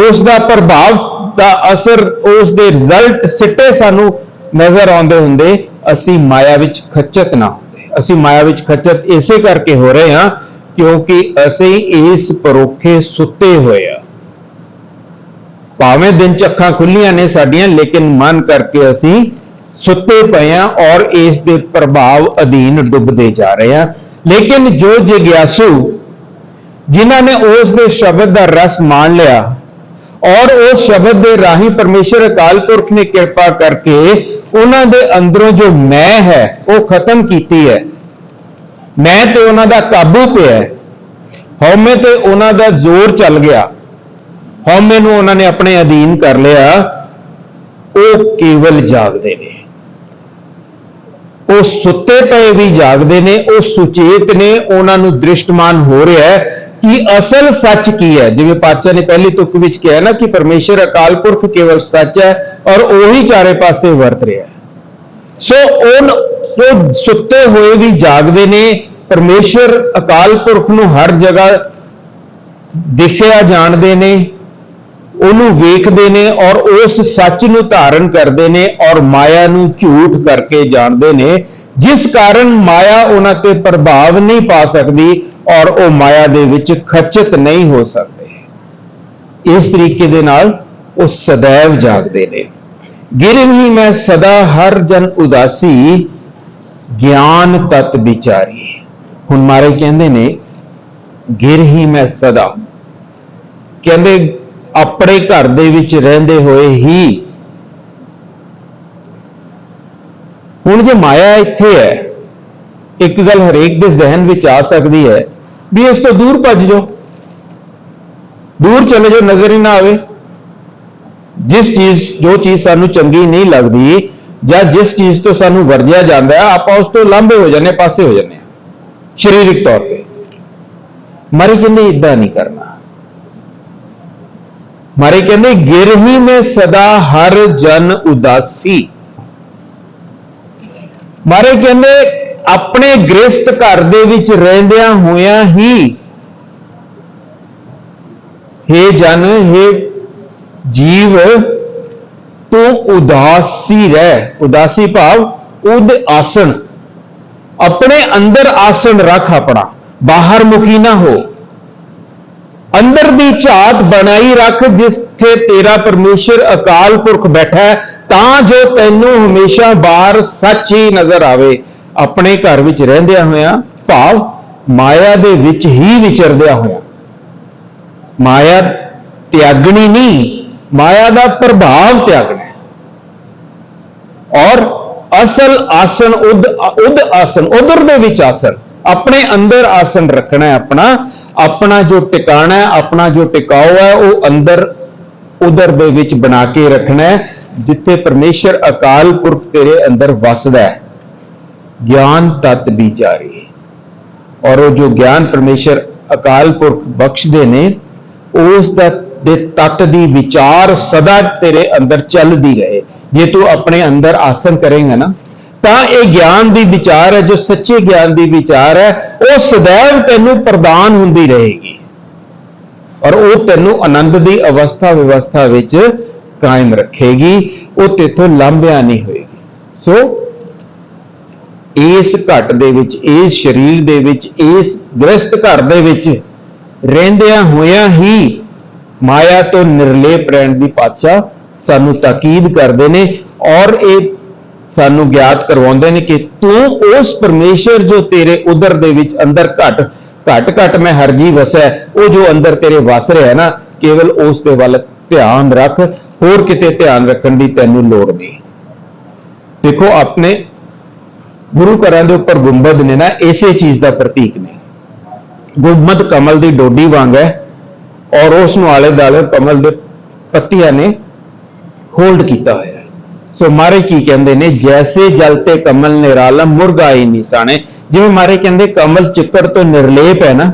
ਉਸ ਦਾ ਪ੍ਰਭਾਵ ਦਾ ਅਸਰ, ਉਸ ਦੇ ਰਿਜ਼ਲਟ ਸਿੱਟੇ ਸਾਨੂੰ ਨਜ਼ਰ ਆਉਂਦੇ ਹੁੰਦੇ। ਅਸੀਂ ਮਾਇਆ ਵਿੱਚ ਖੱਚਤ ਨਾ ਹੁੰਦੇ। ਅਸੀਂ ਮਾਇਆ ਵਿੱਚ ਖੱਚਤ ਇਸੇ ਕਰਕੇ ਹੋ ਰਹੇ ਹਾਂ ਕਿਉਂਕਿ ਅਸੀਂ ਇਸ ਪਰੋਖੇ ਸੁੱਤੇ ਹੋਏ ਆ ਭਾਵੇਂ ਦਿਨ ਚ ਅੱਖਾਂ ਖੁੱਲੀਆਂ ਨੇ ਸਾਡੀਆਂ, ਲੇਕਿਨ ਮਨ ਕਰਕੇ ਅਸੀਂ ਸੁੱਤੇ ਪਏ ਆ ਔਰ ਇਸ ਦੇ ਪ੍ਰਭਾਵ ਅਧੀਨ ਡੁੱਬਦੇ ਜਾ ਰਹੇ ਆ ਲੇਕਿਨ ਜੋ ਜਿਗਿਆਸੂ, ਜਿਨ੍ਹਾਂ ਨੇ ਉਸ ਦੇ ਸ਼ਬਦ ਦਾ ਰਸ ਮਾਣ ਲਿਆ ਔਰ ਉਸ ਸ਼ਬਦ ਦੇ ਰਾਹੀਂ ਪਰਮੇਸ਼ਰ ਅਕਾਲ ਪੁਰਖ ਨੇ ਕਿਰਪਾ ਕਰਕੇ ਉਹਨਾਂ ਦੇ ਅੰਦਰੋਂ ਜੋ ਮੈਂ ਹੈ, ਉਹ ਖਤਮ ਕੀਤੀ ਹੈ। ਮੈਂ ਤੇ ਉਹਨਾਂ ਦਾ ਕਾਬੂ ਪਿਆ ਹੈ। ਹਉਮੈ ਤੇ ਉਹਨਾਂ ਦਾ ਜ਼ੋਰ ਚੱਲ ਗਿਆ। ਹਉਮੈ ਨੂੰ ਉਹਨਾਂ ਨੇ ਆਪਣੇ ਅਧੀਨ ਕਰ ਲਿਆ। ਉਹ ਕੇਵਲ ਜਾਗਦੇ ਨੇ। ਉਹ ਸੁੱਤੇ ਪਏ ਵੀ ਜਾਗਦੇ ਨੇ। ਉਹ ਸੁਚੇਤ ਨੇ। ਉਹਨਾਂ ਨੂੰ ਦ੍ਰਿਸ਼ਟਮਾਨ ਹੋ ਰਿਹਾ ਹੈ ਕਿ ਅਸਲ ਸੱਚ ਕੀ ਹੈ। ਜਿਵੇਂ ਪਾਤਸ਼ਾਹ ਨੇ ਪਹਿਲੀ ਤੁਕ ਵਿੱਚ ਕਿਹਾ ਨਾ ਕਿ ਪਰਮੇਸ਼ਰ ਅਕਾਲ ਪੁਰਖ ਕੇਵਲ ਸੱਚ ਹੈ ਔਰ ਉਹੀ ਚਾਰੇ ਪਾਸੇ ਵਰਤ ਰਿਹਾ। ਸੋ ਉਹ ਉਹ ਸੁੱਤੇ ਹੋਏ ਵੀ ਜਾਗਦੇ ਨੇ ਪਰਮੇਸ਼ਰ ਅਕਾਲ ਪੁਰਖ ਨੂੰ ਹਰ ਜਗ੍ਹਾ ਦੇਖਿਆ ਜਾਣਦੇ ਨੇ, ਉਹਨੂੰ ਵੇਖਦੇ ਨੇ ਔਰ ਉਸ ਸੱਚ ਨੂੰ ਧਾਰਨ ਕਰਦੇ ਨੇ ਔਰ ਮਾਇਆ ਨੂੰ ਝੂਠ ਕਰਕੇ ਜਾਣਦੇ ਨੇ। ਜਿਸ ਕਾਰਨ ਮਾਇਆ ਉਹਨਾਂ ਤੇ ਪ੍ਰਭਾਵ ਨਹੀਂ ਪਾ ਸਕਦੀ ਔਰ ਉਹ ਮਾਇਆ ਦੇ ਵਿੱਚ ਖਚਿਤ ਨਹੀਂ ਹੋ ਸਕਦੇ। ਇਸ ਤਰੀਕੇ ਦੇ ਨਾਲ ਉਹ ਸदैव ਜਾਗਦੇ ਨੇ। ਗਿਰਨ ਮੈਂ ਸਦਾ ਹਰ ਜਨ ਉਦਾਸੀ, ਗਿਆਨ ਤਤ ਵਿਚਾਰੀ। ਹੁਣ ਮਾਰੇ ਕਹਿੰਦੇ ਨੇ, ਗਿਰ ਹੀ ਮੈਂ ਸਦਾ। ਕਹਿੰਦੇ, ਆਪਣੇ ਘਰ ਦੇ ਵਿੱਚ ਰਹਿੰਦੇ ਹੋਏ ਹੀ ਹੁਣ ਜੇ ਮਾਇਆ ਇੱਥੇ ਹੈ, ਇੱਕ ਗੱਲ ਹਰੇਕ ਦੇ ਜ਼ਿਹਨ ਵਿੱਚ ਆ ਸਕਦੀ ਹੈ, ਵੀ ਇਸ ਤੋਂ ਦੂਰ ਭੱਜ ਜਾਓ। ਦੂਰ ਚਲੇ ਜਾਓ, ਨਜ਼ਰ ਹੀ ਨਾ ਆਵੇ। ਜਿਸ ਚੀਜ਼ ਜੋ ਚੀਜ਼ ਸਾਨੂੰ ਚੰਗੀ ਨਹੀਂ ਲੱਗਦੀ ਜਾਂ ਜਿਸ ਚੀਜ਼ ਤੋਂ ਸਾਨੂੰ ਵਰਜਿਆ ਜਾਂਦਾ ਹੈ ਆਪਾਂ ਉਸ ਤੋਂ ਲਾਂਭੇ ਹੋ ਜਾਂਦੇ ਹਾਂ, ਪਾਸੇ ਹੋ ਜਾਂਦੇ ਹਾਂ। ਸਰੀਰਕ ਤੌਰ ਤੇ। ਮਾਰੇ ਕਹਿੰਦੇ ਇਦਾਂ ਨਹੀਂ ਕਰਨਾ। ਮਾਰੇ ਕਹਿੰਦੇ ਗਿਰਹੀ ਮੈਂ ਸਦਾ ਹਰ ਜਨ ਉਦਾਸੀ। ਮਾਰੇ ਕਹਿੰਦੇ ਆਪਣੇ ਗ੍ਰਸਤ ਘਰ ਦੇ ਵਿੱਚ ਰਹਿੰਦਿਆਂ ਹੋਇਆਂ ਹੀ हे ਜਨ हे ਜੀਵ ਤੂੰ ਉਦਾਸੀ ਰਹਿ, ਉਦਾਸੀ ਭਾਵ ਉਹਦੇ ਆਸਣ। ਆਪਣੇ ਅੰਦਰ ਆਸਣ ਰੱਖ ਆਪਣਾ, ਬਾਹਰ ਮੁਖੀ ਨਾ ਹੋ। ਅੰਦਰ ਦੀ ਝਾਤ ਬਣਾਈ ਰੱਖ ਜਿੱਥੇ ਤੇਰਾ ਪਰਮੇਸ਼ਰ ਅਕਾਲ ਪੁਰਖ ਬੈਠਾ ਹੈ, ਤਾਂ ਜੋ ਤੈਨੂੰ ਹਮੇਸ਼ਾ ਬਾਹਰ ਸੱਚ ਹੀ ਨਜ਼ਰ ਆਵੇ। ਆਪਣੇ ਘਰ ਵਿੱਚ ਰਹਿੰਦਿਆਂ ਹੋਇਆਂ ਭਾਵ ਮਾਇਆ ਦੇ ਵਿੱਚ ਹੀ ਵਿਚਰਦਿਆਂ ਹੋਇਆਂ। ਮਾਇਆ ਤਿਆਗਣੀ ਨਹੀਂ ਮਾਇਆ ਦਾ ਪ੍ਰਭਾਵ ਤਿਆਗਣਾ ਔਰ ਅਸਲ ਆਸਨ ਉਦ ਉਦ ਆਸਣ ਉਧਰ ਦੇ ਵਿੱਚ ਆਸਣ ਆਪਣੇ ਅੰਦਰ ਆਸਣ ਰੱਖਣਾ ਹੈ ਆਪਣਾ ਆਪਣਾ ਜੋ ਟਿਕਾਣਾ ਹੈ, ਆਪਣਾ ਜੋ ਟਿਕਾਓ ਹੈ, ਉਹ ਅੰਦਰ, ਉਧਰ ਦੇ ਵਿੱਚ ਬਣਾ ਕੇ ਰੱਖਣਾ ਹੈ, ਜਿੱਥੇ ਪਰਮੇਸ਼ਰ ਅਕਾਲ ਪੁਰਖ ਤੇਰੇ ਅੰਦਰ ਵਸਦਾ ਹੈ। ਗਿਆਨ ਤਤ ਵੀ ਜਾਰੀ ਔਰ ਉਹ ਜੋ ਗਿਆਨ ਪਰਮੇਸ਼ਰ ਅਕਾਲ ਪੁਰਖ ਬਖਸ਼ਦੇ ਨੇ, ਉਸ ਦਾ ਦੇ ਤਤ ਦੀ ਵਿਚਾਰ ਸਦਾ ਤੇਰੇ ਅੰਦਰ ਚੱਲਦੀ ਰਹੇ। ਜੇ ਤੂੰ ਆਪਣੇ ਅੰਦਰ ਆਸਨ ਕਰੇਂਗਾ ਨਾ, ਤਾਂ ਇਹ ਗਿਆਨ ਦੀ ਵਿਚਾਰ ਹੈ, ਜੋ ਸੱਚੇ ਗਿਆਨ ਦੀ ਵਿਚਾਰ ਹੈ, ਉਹ ਸदैव ਤੈਨੂੰ ਪ੍ਰਦਾਨ ਹੁੰਦੀ ਰਹੇਗੀ। ਔਰ ਉਹ ਤੈਨੂੰ ਆਨੰਦ ਦੀ ਅਵਸਥਾ ਵਿਵਸਥਾ ਵਿੱਚ ਕਾਇਮ ਰੱਖੇਗੀ, ਉਹ ਤੇਥੋਂ ਲਾਂਭਿਆ ਨਹੀਂ ਹੋਏਗੀ। ਸੋ, ਇਸ ਘਟ ਦੇ ਵਿੱਚ, ਇਸ ਸਰੀਰ ਦੇ ਵਿੱਚ, ਇਸ ਗ੍ਰਸਤ ਘਰ ਦੇ ਵਿੱਚ ਰਹਿੰਦਿਆਂ ਹੋਇਆਂ ਹੀ ਮਾਇਆ ਤੋਂ ਨਿਰਲੇਪ ਰਹਿਣ ਦੀ ਪਾਤਸ਼ਾਹ ਸਾਨੂੰ ਤਾਕੀਦ ਕਰਦੇ ਨੇ ਔਰ ਇਹ ਸਾਨੂੰ ਗਿਆਤ ਕਰਵਾਉਂਦੇ ਨੇ ਕਿ ਤੂੰ ਉਸ ਪਰਮੇਸ਼ਰ ਜੋ ਤੇਰੇ ਉਦਰ ਦੇ ਵਿੱਚ ਅੰਦਰ ਘਟ ਘਟ ਘਟ ਮੈਂ ਹਰ ਜੀ ਵਸੈ, ਉਹ ਜੋ ਅੰਦਰ ਤੇਰੇ ਵਸ ਰਿਹਾ ਨਾ, ਕੇਵਲ ਉਸ ਦੇ ਵੱਲ ਧਿਆਨ ਰੱਖ, ਹੋਰ ਕਿਤੇ ਧਿਆਨ ਰੱਖਣ ਦੀ ਤੈਨੂੰ ਲੋੜ ਨਹੀਂ। ਦੇਖੋ, ਆਪਣੇ ਗੁਰੂ ਘਰਾਂ ਦੇ ਉੱਪਰ ਗੁੰਬਦ ਨੇ ਨਾ, ਇਸੇ ਚੀਜ਼ ਦਾ ਪ੍ਰਤੀਕ ਨੇ। ਗੁੰਬਦ ਕਮਲ ਦੀ ਡੋਡੀ ਵਾਂਗ ਹੈ। ਔਰ ਉਸ ਨੂੰ ਆਲੇ ਦਾਲੇ ਕਮਲ ਦੇ ਪੱਤੀਆਂ ਨੇ ਹੋਲਡ ਕੀਤਾ ਹੋਇਆ ਹੈ। ਸੋ ਮਾਰੇ ਕੀ ਕਹਿੰਦੇ ਨੇ? ਜੈਸੇ ਜਲ ਤੇ ਕਮਲ ਨਿਰਾਲਮ ਮੁਰਗਾਈ ਨਿਸਾਣੇ ਜਿਵੇਂ ਮਾਰੇ ਕਹਿੰਦੇ, ਕਮਲ ਚਿੱਕੜ ਤੋਂ ਨਿਰਲੇਪ ਹੈ ਨਾ,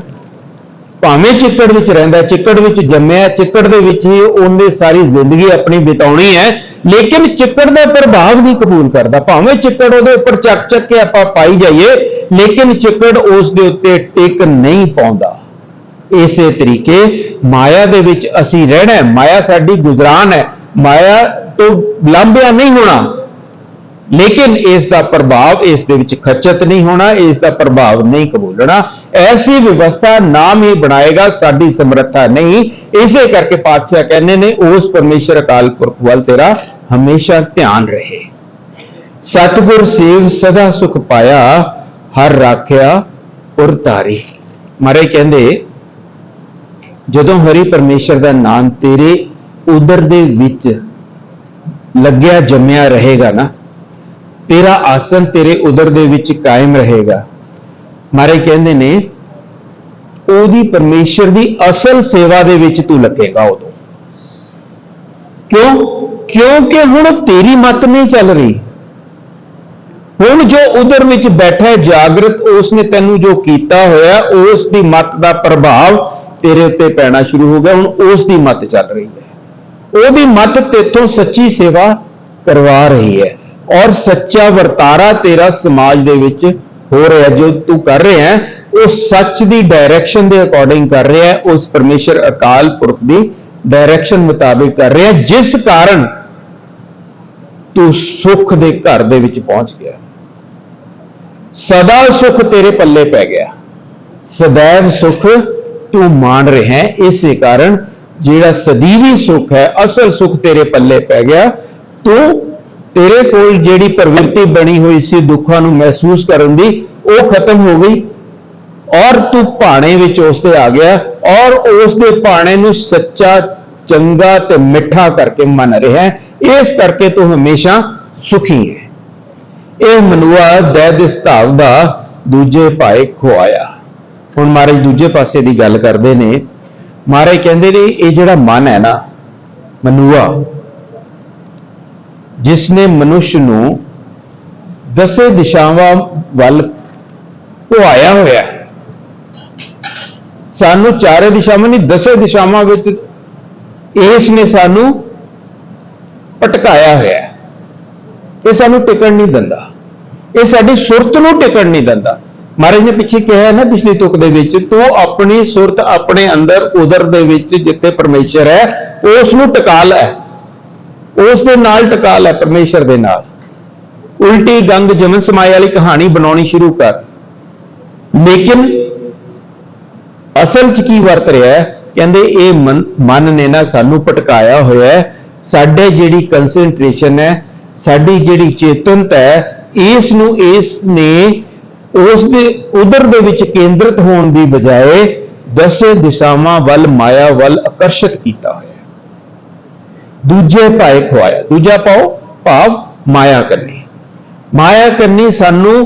ਭਾਵੇਂ ਚਿੱਕੜ ਵਿੱਚ ਰਹਿੰਦਾ, ਚਿੱਕੜ ਵਿੱਚ ਜੰਮਿਆ, ਚਿੱਕੜ ਦੇ ਵਿੱਚ ਹੀ ਉਹਨੇ ਸਾਰੀ ਜ਼ਿੰਦਗੀ ਆਪਣੀ ਬਿਤਾਉਣੀ ਹੈ। ਲੇਕਿਨ ਚਿੱਕੜ ਦਾ ਪ੍ਰਭਾਵ ਨਹੀਂ ਕਬੂਲ ਕਰਦਾ। ਭਾਵੇਂ ਚਿੱਕੜ ਉਹਦੇ ਉੱਪਰ ਚੱਕ ਚੱਕ ਕੇ ਆਪਾਂ ਪਾਈ ਜਾਈਏ, ਲੇਕਿਨ ਚਿੱਕੜ ਉਸ ਦੇ ਉੱਤੇ ਟਿਕ ਨਹੀਂ ਪਾਉਂਦਾ। ਇਸੇ ਤਰੀਕੇ ਮਾਇਆ ਦੇ ਵਿੱਚ ਅਸੀਂ ਰਹਿਣਾ ਹੈ। ਮਾਇਆ ਸਾਡੀ ਗੁਜ਼ਰਾਨ ਹੈ। ਮਾਇਆ ਤੋਂ ਲਾਂਭਿਆ ਨਹੀਂ ਹੋਣਾ। ਲੇਕਿਨ ਇਸ ਦਾ ਪ੍ਰਭਾਵ ਇਸ ਦੇ ਵਿੱਚ ਖਚਤ ਨਹੀਂ ਹੋਣਾ, ਇਸ ਦਾ ਪ੍ਰਭਾਵ ਨਹੀਂ ਕਬੂਲਣਾ। ਐਸੀ ਵਿਵਸਥਾ ਨਾਮ ਹੀ ਬਣਾਏਗਾ, ਸਾਡੀ ਸਮਰੱਥਾ ਨਹੀਂ। ਇਸੇ ਕਰਕੇ ਪਾਤਸ਼ਾਹ ਕਹਿੰਦੇ ਨੇ, ਉਸ ਪਰਮੇਸ਼ਰ ਅਕਾਲ ਪੁਰਖ ਵੱਲ ਤੇਰਾ ਹਮੇਸ਼ਾ ਧਿਆਨ ਰਹੇ। ਸਤਿਗੁਰ ਸੇਵ ਸਦਾ ਸੁਖ ਪਾਇਆ, ਹਰ ਰਾਖਿਆ ਉਰ ਤਾਰੀ ਮਾਰੇ ਕਹਿੰਦੇ ਜਦੋਂ ਹਰੀ ਪਰਮੇਸ਼ਰ ਦਾ ਨਾਮ ਤੇਰੇ ਉਦਰ ਦੇ ਵਿੱਚ ਲੱਗਿਆ, ਜੰਮਿਆ ਰਹੇਗਾ ਨਾ, ਤੇਰਾ ਆਸਨ ਤੇਰੇ ਉਦਰ ਦੇ ਵਿੱਚ ਕਾਇਮ ਰਹੇਗਾ। ਮਾਰੇ ਕਹਿੰਦੇ ਨੇ, ਉਹਦੀ ਪਰਮੇਸ਼ਰ ਦੀ ਅਸਲ ਸੇਵਾ ਦੇ ਵਿੱਚ ਤੂੰ ਲੱਗੇਗਾ ਉਦੋਂ। ਕਿਉਂ? ਕਿਉਂਕਿ ਹੁਣ ਤੇਰੀ ਮਤ ਨਹੀਂ ਚੱਲ ਰਹੀ। ਹੁਣ ਜੋ ਉਧਰ ਵਿੱਚ ਬੈਠਾ ਜਾਗਰਤ ਉਸ ਨੇ ਤੈਨੂੰ ਜੋ ਕੀਤਾ ਹੋਇਆ ਉਸ ਦੀ ਮਤ ਦਾ ਪ੍ਰਭਾਵ ਤੇਰੇ ਉੱਤੇ ਪੈਣਾ ਸ਼ੁਰੂ ਹੋ ਗਿਆ, ਹੁਣ ਉਸ ਦੀ ਮਤ ਚੱਲ ਰਹੀ ਹੈ। ਉਹਦੀ ਮਤ ਤੇਥੋਂ ਸੱਚੀ ਸੇਵਾ ਕਰਵਾ ਰਹੀ ਹੈ। ਔਰ ਸੱਚਾ ਵਰਤਾਰਾ ਤੇਰਾ ਸਮਾਜ ਦੇ ਵਿੱਚ ਹੋ ਰਿਹਾ ਜੋ ਤੂੰ ਕਰ ਰਿਹਾ ਹੈ, ਉਹ ਸੱਚ ਦੀ ਡਾਇਰੈਕਸ਼ਨ ਦੇ ਅਕੋਰਡਿੰਗ ਕਰ ਰਿਹਾ ਹੈ। ਉਸ ਪਰਮੇਸ਼ਰ ਅਕਾਲ ਪੁਰਖ ਦੀ ਡਾਇਰੈਕਸ਼ਨ ਮੁਤਾਬਿਕ ਕਰ ਰਿਹਾ ਜਿਸ ਕਾਰਨ ਤੂੰ ਸੁੱਖ ਦੇ ਘਰ ਦੇ ਵਿੱਚ ਪਹੁੰਚ ਗਿਆ। ਸਦਾ ਸੁੱਖ ਤੇਰੇ ਪੱਲੇ ਪੈ ਗਿਆ। ਸदैव ਸੁੱਖ ਤੂੰ ਮਾਣ ਰਿਹਾ ਹੈ, ਇਸੇ ਕਾਰਨ ਜਿਹੜਾ ਸਦੀਵੀ ਸੁੱਖ ਹੈ, ਅਸਲ ਸੁੱਖ ਤੇਰੇ ਪੱਲੇ ਪੈ ਗਿਆ। ਤੂੰ ਤੇਰੇ ਕੋਲ ਜਿਹੜੀ ਪ੍ਰਵਿਰਤੀ ਬਣੀ ਹੋਈ ਸੀ ਦੁੱਖਾਂ ਨੂੰ ਮਹਿਸੂਸ ਕਰਨ ਦੀ, ਉਹ ਖਤਮ ਹੋ ਗਈ। ਔਰ ਤੂੰ ਭਾਣੇ ਵਿੱਚ ਉਸ ਤੇ ਆ ਗਿਆ, ਔਰ ਉਸ ਦੇ ਭਾਣੇ ਨੂੰ ਸੱਚਾ, ਚੰਗਾ ਤੇ ਮਿੱਠਾ ਕਰਕੇ ਮੰਨ ਰਿਹਾ ਹੈ। ਇਸ ਕਰਕੇ ਤੂੰ ਹਮੇਸ਼ਾ ਸੁਖੀ ਹੈ। ਇਹ ਮਨੁਆ ਦੈ ਦਿਸ ਦਾ ਦੂਜੇ ਭਾਏ ਖੁਆਇਆ ਹੁਣ ਮਹਾਰਾਜ ਦੂਜੇ ਪਾਸੇ ਦੀ ਗੱਲ ਕਰਦੇ ਨੇ। ਮਹਾਰਾਜ ਕਹਿੰਦੇ ਨੇ, ਇਹ ਜਿਹੜਾ ਮਨ ਹੈ ਨਾ, ਮਨੁਆ ਜਿਸ ਨੇ ਮਨੁੱਖ ਨੂੰ ਦਸੇ ਦਿਸ਼ਾਵਾਂ ਵੱਲ ਧੁਆਇਆ ਹੋਇਆ ਸਾਨੂੰ ਚਾਰੇ ਦਿਸ਼ਾਵਾਂ ਨਹੀਂ, ਦਸੇ ਦਿਸ਼ਾਵਾਂ ਵਿੱਚ ਇਸ ਨੇ ਸਾਨੂੰ ਭਟਕਾਇਆ ਹੋਇਆ ਇਹ ਸਾਨੂੰ ਟਿਕਣ ਨਹੀਂ ਦਿੰਦਾ। ਇਹ ਸਾਡੀ ਸੁਰਤ ਨੂੰ ਟਿਕਣ ਨਹੀਂ ਦਿੰਦਾ। ਮਹਾਰਾਜ ਨੇ ਪਿੱਛੇ ਕਿਹਾ ਨਾ ਪਿਛਲੀ ਤੁਕ ਦੇ ਵਿੱਚ, ਤੂੰ ਆਪਣੀ ਸੁਰਤ ਆਪਣੇ ਅੰਦਰ ਉਦਰ ਦੇ ਵਿੱਚ ਜਿੱਥੇ ਪਰਮੇਸ਼ਰ ਹੈ ਉਸ ਨੂੰ ਟਿਕਾ ਲੈ। ਉਸ ਦੇ ਨਾਲ ਟਿਕਾ ਲੈ ਪਰਮੇਸ਼ਰ ਦੇ ਨਾਲ। ਉਲਟੀ ਗੰਗ ਜਮਨ ਸਮਾਏ ਵਾਲੀ ਕਹਾਣੀ ਬਣਾਉਣੀ ਸ਼ੁਰੂ ਕਰ। ਲੇਕਿਨ ਅਸਲ 'ਚ ਕੀ ਵਰਤ ਰਿਹਾ ਹੈ? ਕਹਿੰਦੇ ਇਹ ਮਨ ਮਨ ਨੇ ਨਾ ਸਾਨੂੰ ਭਟਕਾਇਆ ਹੋਇਆ ਹੈ। ਸਾਡੇ ਜਿਹੜੀ ਕਨਸੈਂਟਰੇਸ਼ਨ ਹੈ, ਸਾਡੀ ਜਿਹੜੀ ਚੇਤਨਤਾ ਹੈ, ਇਸ ਨੂੰ ਇਸ ਨੇ ਉਸ ਦੇ ਉਧਰ ਦੇ ਵਿੱਚ ਕੇਂਦਰਿਤ ਹੋਣ ਦੀ ਬਜਾਏ ਦਸੇ ਦਿਸ਼ਾਵਾਂ ਵੱਲ, ਮਾਇਆ ਵੱਲ ਆਕਰਸ਼ਿਤ ਕੀਤਾ ਹੋਇਆ ਦੂਜੇ ਭਾਏ ਖਵਾਇਆ ਦੂਜਾ ਪਾਓ ਭਾਵ ਮਾਇਆ ਕਰਨੀ। ਮਾਇਆ ਕਰਨੀ ਸਾਨੂੰ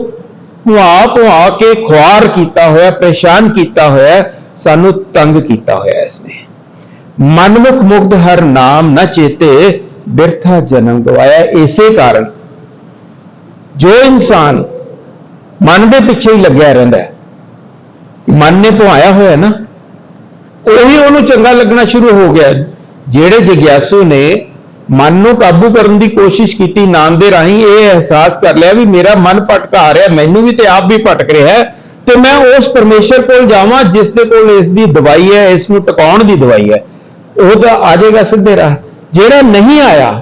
ਭੁਆ ਭੁਆ ਕੇ ਖੁਆਰ ਕੀਤਾ ਹੋਇਆ, ਪਰੇਸ਼ਾਨ ਕੀਤਾ ਹੋਇਆ, ਸਾਨੂੰ ਤੰਗ ਕੀਤਾ ਹੋਇਆ ਇਸਨੇ। ਮਨਮੁਖ ਮੁਗਧ ਹਰ ਨਾਮ ਨਾ ਚੇਤੇ ਬਿਰਥਾ ਜਨਮ ਗਵਾਇਆ। ਇਸੇ ਕਾਰਨ ਜੋ ਇਨਸਾਨ ਮਨ ਦੇ ਪਿੱਛੇ ਹੀ ਲੱਗਿਆ ਰਹਿੰਦਾ ਹੈ। ਮਨ ਨੇ ਭੁਆਇਆ ਹੋਇਆ ਨਾ, ਉਹੀ ਉਹਨੂੰ ਚੰਗਾ ਲੱਗਣਾ ਸ਼ੁਰੂ ਹੋ ਗਿਆ ਜਿਹੜੇ ਜਿਗਿਆਸੂ ਨੇ ਮਨ ਨੂੰ ਕਾਬੂ ਕਰਨ ਦੀ ਕੋਸ਼ਿਸ਼ ਕੀਤੀ, ਨਾਮ ਦੇ ਰਾਹੀਂ ਇਹ ਅਹਿਸਾਸ ਕਰ ਲਿਆ ਵੀ ਮੇਰਾ ਮਨ ਭਟਕਾ ਰਿਹਾ, ਮੈਨੂੰ ਵੀ ਤੇ ਆਪ ਵੀ ਭਟਕ ਰਿਹਾ ਹੈ ਤੇ ਮੈਂ ਉਸ ਪਰਮੇਸ਼ਰ ਕੋਲ ਜਾਵਾਂ ਜਿਸ ਦੇ ਕੋਲ ਇਸ ਦੀ ਦਵਾਈ ਹੈ, ਇਸ ਨੂੰ ਟਿਕਾਉਣ ਦੀ ਦਵਾਈ ਹੈ। ਉਹ ਤਾਂ ਆ ਜਾਏਗਾ ਸਿੱਧੇ ਰਾਹ। ਜਿਹੜਾ ਨਹੀਂ ਆਇਆ,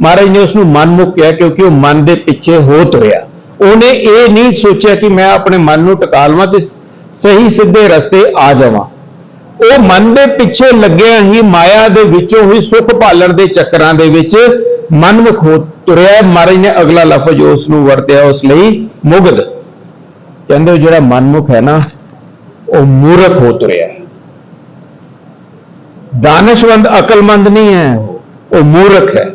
ਮਹਾਰਾਜ ਨੇ ਉਸ ਨੂੰ ਮਨਮੁਖ ਕਿਹਾ ਕਿਉਂਕਿ ਉਹ ਮਨ ਦੇ ਪਿੱਛੇ ਹੋ ਤੁਰਿਆ। ਉਹਨੇ ਇਹ ਨਹੀਂ ਸੋਚਿਆ ਕਿ ਮੈਂ ਆਪਣੇ ਮਨ ਨੂੰ ਟਿਕਾ ਲਵਾਂ ਤੇ ਸਹੀ ਸਿੱਧੇ ਰਸਤੇ ਆ ਜਾਵਾਂ। ਉਹ ਮਨ ਦੇ ਪਿੱਛੇ ਲੱਗਿਆ ਹੀ ਮਾਇਆ ਦੇ ਵਿੱਚੋਂ ਹੀ ਸੁਖ ਭਾਲਣ ਦੇ ਚੱਕਰਾਂ ਦੇ ਵਿੱਚ ਮਨਮੁਖ ਹੋ ਤੁਰਿਆ। ਮਹਾਰਾਜ ਨੇ ਅਗਲਾ ਲਫ਼ਜ਼ ਉਸ ਨੂੰ ਵਰਤਿਆ, ਉਸ ਲਈ ਮੁਗਧ। ਕਹਿੰਦੇ ਉਹ ਜਿਹੜਾ ਮਨਮੁਖ ਹੈ ਨਾ, ਉਹ ਮੂਰਖ ਹੋ ਤੁਰਿਆ ਦਾਨਸ਼ਵੰਦ ਅਕਲਮੰਦ ਨਹੀਂ ਹੈ, ਉਹ ਮੂਰਖ ਹੈ।